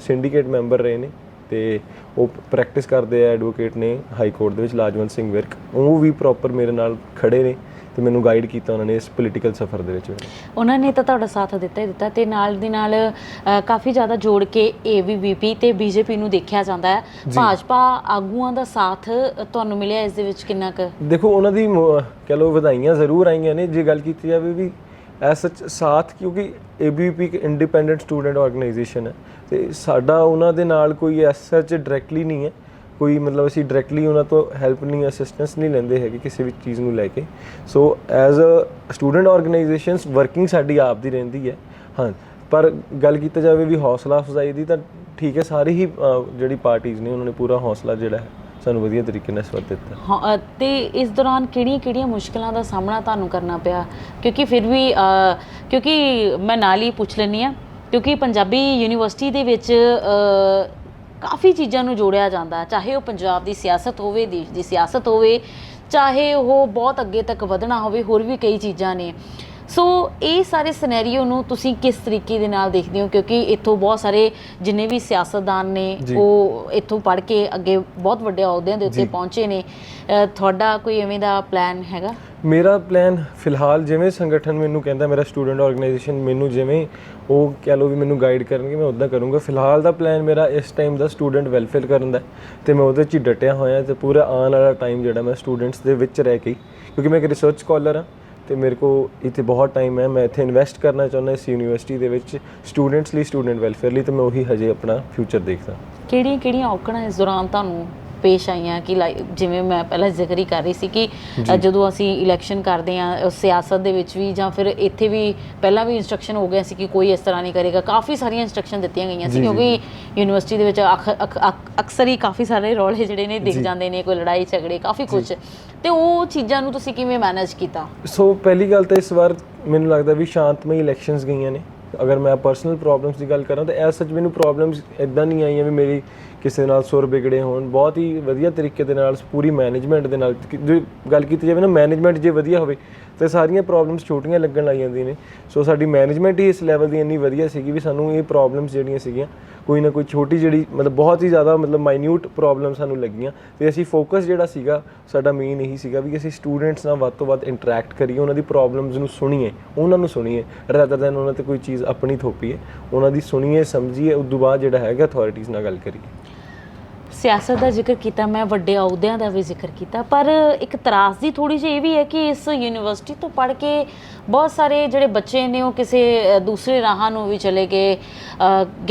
ਸਿੰਡੀਕੇਟ ਮੈਂਬਰ ਰਹੇ ਨੇ ਤੇ ਉਹ ਪ੍ਰੈਕਟਿਸ ਕਰਦੇ ਆ ਐਡਵੋਕੇਟ ਨੇ ਹਾਈ ਕੋਰਟ ਦੇ ਵਿੱਚ ਲਾਜਵੰਤ ਸਿੰਘ ਵਿਰਕ, ਉਹ ਵੀ ਪ੍ਰੋਪਰ ਮੇਰੇ ਨਾਲ ਖੜੇ ਨੇ। ਤੇ ਮੈਨੂੰ ਗਾਈਡ ਕੀਤਾ ਉਹਨਾਂ ਨੇ ਇਸ ਪੋਲੀਟੀਕਲ ਸਫ਼ਰ ਦੇ ਵਿੱਚ। ਉਹਨਾਂ ਨੇ ਤਾਂ ਤੁਹਾਡਾ ਸਾਥ ਦਿੱਤਾ ਹੀ ਦਿੱਤਾ ਤੇ ਨਾਲ ਦੀ ਨਾਲ ਅ, ਕਾਫੀ ਜ਼ਿਆਦਾ ਜੋੜ ਕੇ ਏਬੀਵੀਪੀ ਤੇ ਬੀਜੇਪੀ ਨੂੰ ਦੇਖਿਆ ਜਾਂਦਾ ਹੈ। ਭਾਜਪਾ ਆਗੂਆਂ ਦਾ ਸਾਥ ਅ, ਤੁਹਾਨੂੰ ਮਿਲਿਆ ਇਸ ਦੇ ਵਿੱਚ ਕਿੰਨਾ ਕੁ? ਦੇਖੋ ਉਹਨਾਂ ਦੀ ਮ- ਕਹਿ ਲਓ ਵਧਾਈਆਂ ਜ਼ਰੂਰ ਆਈਆਂ ਨੇ। ਜੇ ਗੱਲ ਕੀਤੀ ਜਾਵੇ ਵੀ ਐਸ ਸਾਥ ਕਿਉਂਕਿ ABP ਇੱਕ ਇੰਡੀਪੈਂਡੈਂਟ ਸਟੂਡੈਂਟ ਆਰਗੇਨਾਈਜੇਸ਼ਨ ਹੈ ਤੇ ਸਾਡਾ ਉਹਨਾਂ ਦੇ ਨਾਲ ਕੋਈ ਐਸ ਸੱਚ ਡਾਇਰੈਕਟਲੀ ਨਹੀਂ ਹੈ। ਕੋਈ ਮਤਲਬ ਅਸੀਂ ਡਾਇਰੈਕਟਲੀ ਉਹਨਾਂ ਤੋਂ ਹੈਲਪ ਨਹੀਂ ਅਸਿਸਟੈਂਸ ਨਹੀਂ ਲੈਂਦੇ ਹੈਗੇ ਕਿਸੇ ਵੀ ਚੀਜ਼ ਨੂੰ ਲੈ ਕੇ। So as a student organisations working ਸਾਡੀ ਆਪ ਦੀ ਰਹਿੰਦੀ ਹੈ। ਹਾਂ ਪਰ ਗੱਲ ਕੀਤਾ ਜਾਵੇ ਵੀ ਹੌਸਲਾ ਅਫਜ਼ਾਈ ਦੀ ਤਾਂ ਠੀਕ ਹੈ ਸਾਰੀ ਹੀ ਜਿਹੜੀ ਪਾਰਟੀਆਂ ਨੇ ਉਹਨਾਂ ਨੇ ਪੂਰਾ ਹੌਸਲਾ ਜਿਹੜਾ ਹੈ ਸਾਨੂੰ ਵਧੀਆ ਤਰੀਕੇ ਨਾਲ ਇਸ ਦਿੱਤਾ। ਹਾਂ, ਅ, ਤੇ ਇਸ ਦੌਰਾਨ ਕਿਹੜੀਆਂ-ਕਿਹੜੀਆਂ ਮੁਸ਼ਕਲਾਂ ਦਾ ਸਾਹਮਣਾ ਤੁਹਾਨੂੰ ਕਰਨਾ ਪਿਆ? ਕਿਉਂਕਿ ਫਿਰ ਵੀ ਕਿਉਂਕਿ ਮੈਂ ਨਾਲ ਹੀ ਪੁੱਛ ਲੈਂਦੀ ਆ ਕਿਉਂਕਿ ਪੰਜਾਬੀ ਯੂਨੀਵਰਸਿਟੀ ਦੇ ਵਿੱਚ ਕਾਫੀ ਚੀਜ਼ਾਂ ਨੂੰ ਜੋੜਿਆ ਜਾਂਦਾ ਚਾਹੇ ਉਹ ਪੰਜਾਬ ਦੀ ਸਿਆਸਤ ਹੋਵੇ ਦੇਸ਼ ਦੀ ਸਿਆਸਤ ਹੋਵੇ ਚਾਹੇ ਉਹ ਬਹੁਤ ਅੱਗੇ ਤੱਕ ਵਧਣਾ ਹੋਵੇ ਹੋਰ ਵੀ ਕਈ ਚੀਜ਼ਾਂ ਨੇ ਸੋ ਇਹ ਸਾਰੇ ਸਿਨੈਰੀਓ ਨੂੰ ਤੁਸੀਂ ਕਿਸ ਤਰੀਕੇ ਦੇ ਨਾਲ ਦੇਖਦੇ ਹੋ ਕਿਉਂਕਿ ਇੱਥੋਂ ਬਹੁਤ ਸਾਰੇ ਜਿੰਨੇ ਵੀ ਸਿਆਸਤਦਾਨ ਨੇ। ਉਹ ਇੱਥੋਂ ਪੜ੍ਹ ਕੇ ਅੱਗੇ ਬਹੁਤ ਵੱਡੇ ਅਹੁਦਿਆਂ ਦੇ ਉੱਤੇ। ਪਹੁੰਚੇ ਨੇ ਤੁਹਾਡਾ ਕੋਈ ਐਵੇਂ ਦਾ ਪਲਾਨ ਹੈਗਾ ਮੇਰਾ ਪਲਾਨ ਫਿਲਹਾਲ ਜਿਵੇਂ ਸੰਗਠਨ ਮੈਨੂੰ ਕਹਿੰਦਾ ਮੇਰਾ ਸਟੂਡੈਂਟ ਆਰਗੇਨਾਈਜੇਸ਼ਨ ਮੈਨੂੰ ਜਿਵੇਂ ਉਹ ਕਹਿ ਲਓ ਵੀ ਮੈਨੂੰ ਗਾਈਡ ਕਰਨਗੇ, ਮੈਂ ਉਦਾਂ ਕਰੂੰਗਾ। ਫਿਲਹਾਲ ਦਾ ਪਲਾਨ ਮੇਰਾ ਇਸ ਟਾਈਮ ਦਾ ਸਟੂਡੈਂਟ ਵੈਲਫੇਅਰ ਕਰਨ ਦਾ ਹੈ ਤੇ ਮੈਂ ਉਹਦੇ 'ਚ ਹੀ ਡਟਿਆ ਹੋਇਆ ਤੇ ਪੂਰਾ ਆਉਣ ਵਾਲਾ ਟਾਈਮ ਜਿਹੜਾ ਮੈਂ ਸਟੂਡੈਂਟਸ ਦੇ ਵਿੱਚ ਰਹਿ ਕੇ ਕਿਉਂਕਿ ਮੈਂ ਇੱਕ ਰਿਸਰਚ ਸਕਾਲਰ ਹਾਂ ਤੇ ਮੇਰੇ ਕੋ ਇੱਥੇ ਬਹੁਤ ਟਾਈਮ ਹੈ। ਮੈਂ ਇੱਥੇ ਇਨਵੈਸਟ ਕਰਨਾ ਚਾਹੁੰਦਾ ਇਸ ਯੂਨੀਵਰਸਿਟੀ ਦੇ ਵਿੱਚ ਸਟੂਡੈਂਟਸ ਲਈ ਸਟੂਡੈਂਟ ਵੈਲਫੇਅਰ ਲਈ ਤੇ ਮੈਂ ਉਹੀ ਹਜੇ ਆਪਣਾ ਫਿਊਚਰ ਦੇਖਦਾ। ਕਿਹੜੀਆਂ ਕਿਹੜੀਆਂ ਔਕੜਾਂ ਇਸ ਦੌਰਾਨ ਤੁਹਾਨੂੰ ਪੇਸ਼ ਆਈਆਂ ਕਿ ਲਾਈ- ਜਿਵੇਂ ਮੈਂ ਪਹਿਲਾਂ ਜ਼ਿਕਰ ਹੀ ਕਰ ਰਹੀ ਸੀ ਕਿ ਅ, ਜਦੋਂ ਅਸੀਂ ਇਲੈਕਸ਼ਨ ਕਰਦੇ ਆ ਸਿਆਸਤ ਦੇ ਵਿੱਚ ਵੀ ਜਾਂ ਫਿਰ ਇੱਥੇ ਵੀ ਪਹਿਲਾਂ ਵੀ ਇਨਸਟਰਕਸ਼ਨ ਹੋ ਗਿਆ ਸੀ ਕਿ ਕੋਈ ਇਸ ਤਰ੍ਹਾਂ ਨਹੀਂ ਕਰੇਗਾ ਕਾਫੀ ਸਾਰੀਆਂ ਇਨਸਟਰਕਸ਼ਨ ਦਿੱਤੀਆਂ ਗਈਆਂ ਸੀ ਜੀ, ਜੀ, ਕਿਉਂਕਿ ਯੂਨੀਵਰਸਿਟੀ ਦੇ ਵਿੱਚ ਅਖ- ਅਖ- ਅਕ- ਅਕਸਰ ਹੀ ਕਾਫੀ ਸਾਰੇ ਰੌਲੇ ਜਿਹੜੇ ਨੇ ਦਿਖ ਜੀ। ਜਾਂਦੇ ਨੇ ਕੋਈ ਲੜਾਈ ਝਗੜੇ ਕਾਫੀ ਕੁਝ ਤੇ ਉਹ ਚੀਜ਼ਾਂ ਨੂੰ ਤੁਸੀਂ ਕਿਵੇਂ ਮੈਨੇਜ ਕੀਤਾ? ਸੋ ਪਹਿਲੀ ਗੱਲ ਤਾਂ ਇਸ ਵਾਰ ਮੈਨੂੰ ਲੱਗਦਾ ਵੀ ਸ਼ਾਂਤਮਈ ਇਲੈਕਸ਼ਨਸ ਗਈਆਂ ਨੇ। ਅਗਰ ਮੈਂ ਪਰਸਨਲ ਪ੍ਰੋਬਲਮਸ ਦੀ ਗੱਲ ਕਰਾਂ ਤਾਂ ਐਸ ਸੱਚ ਮੈਨੂੰ ਪ੍ਰੋਬਲਮਸ ਇਦਾਂ ਨਹੀਂ ਆਈਆਂ ਵੀ ਮੇਰੀ ਕਿਸੇ ਨਾਲ ਸੁਰ ਵਿਗੜੇ ਹੋਣ। ਬਹੁਤ ਹੀ ਵਧੀਆ ਤਰੀਕੇ ਦੇ ਨਾਲ, ਪੂਰੀ ਮੈਨੇਜਮੈਂਟ ਦੇ ਨਾਲ ਜੇ ਗੱਲ ਕੀਤੀ ਜਾਵੇ ਨਾ ਮੈਨੇਜਮੈਂਟ ਜੇ ਵਧੀਆ ਹੋਵੇ ਤੇ ਸਾਰੀਆਂ ਪ੍ਰੋਬਲਮਸ ਛੋਟੀਆਂ ਲੱਗਣ ਲੱਗ ਜਾਂਦੀਆਂ ਨੇ। ਸੋ ਸਾਡੀ ਮੈਨੇਜਮੈਂਟ ਹੀ ਇਸ ਲੈਵਲ ਦੀ ਇੰਨੀ ਵਧੀਆ ਸੀਗੀ ਵੀ ਸਾਨੂੰ ਇਹ ਪ੍ਰੋਬਲਮਸ ਜਿਹੜੀਆਂ ਸੀਗੀਆਂ, ਕੋਈ ਨਾ ਕੋਈ ਛੋਟੀ ਜਿਹੜੀ ਮਤਲਬ ਬਹੁਤ ਹੀ ਜ਼ਿਆਦਾ ਮਤਲਬ ਮਾਈਨਿਊਟ ਪ੍ਰੋਬਲਮ ਸਾਨੂੰ ਲੱਗੀਆਂ ਤੇ ਅਸੀਂ ਫੋਕਸ ਜਿਹੜਾ ਸੀਗਾ, ਸਾਡਾ ਮੇਨ ਇਹੀ ਸੀਗਾ ਵੀ ਅਸੀਂ ਸਟੂਡੈਂਟਸ ਨਾਲ ਵੱਧ ਤੋਂ ਵੱਧ ਇੰਟਰੈਕਟ ਕਰੀਏ, ਉਹਨਾਂ ਦੀ ਪ੍ਰੋਬਲਮਸ ਨੂੰ ਸੁਣੀਏ, ਉਹਨਾਂ ਨੂੰ ਸੁਣੀਏ ਰਦਰ ਦੈਨ ਉਹਨਾਂ ਤੇ ਕੋਈ ਚੀਜ਼ ਆਪਣੀ ਥੋਪੀਏ, ਉਹਨਾਂ ਦੀ ਸੁਣੀਏ, ਸਮਝੀਏ, ਉਸ ਤੋਂ ਬਾਅਦ ਜਿਹੜਾ ਹੈਗਾ ਅਥਾਰਟੀਜ਼ ਨਾਲ ਗੱਲ ਕਰੀਏ। ਸਿਆਸਤ ਦਾ ਜ਼ਿਕਰ ਕੀਤਾ ਮੈਂ ਵੱਡੇ ਅਹੁਦਿਆਂ ਦਾ ਵੀ ਜ਼ਿਕਰ ਕੀਤਾ ਪਰ ਇੱਕ ਤਰਾਸਦੀ ਥੋੜੀ ਜਿਹੀ ਇਹ ਵੀ ਹੈ ਕਿ ਇਸ ਯੂਨੀਵਰਸਿਟੀ ਤੋਂ ਪੜ੍ਹ ਕੇ ਬਹੁਤ ਸਾਰੇ ਜਿਹੜੇ ਬੱਚੇ ਨੇ ਉਹ ਕਿਸੇ ਦੂਸਰੇ ਰਾਹਾਂ ਨੂੰ ਵੀ ਚਲੇ ਗਏ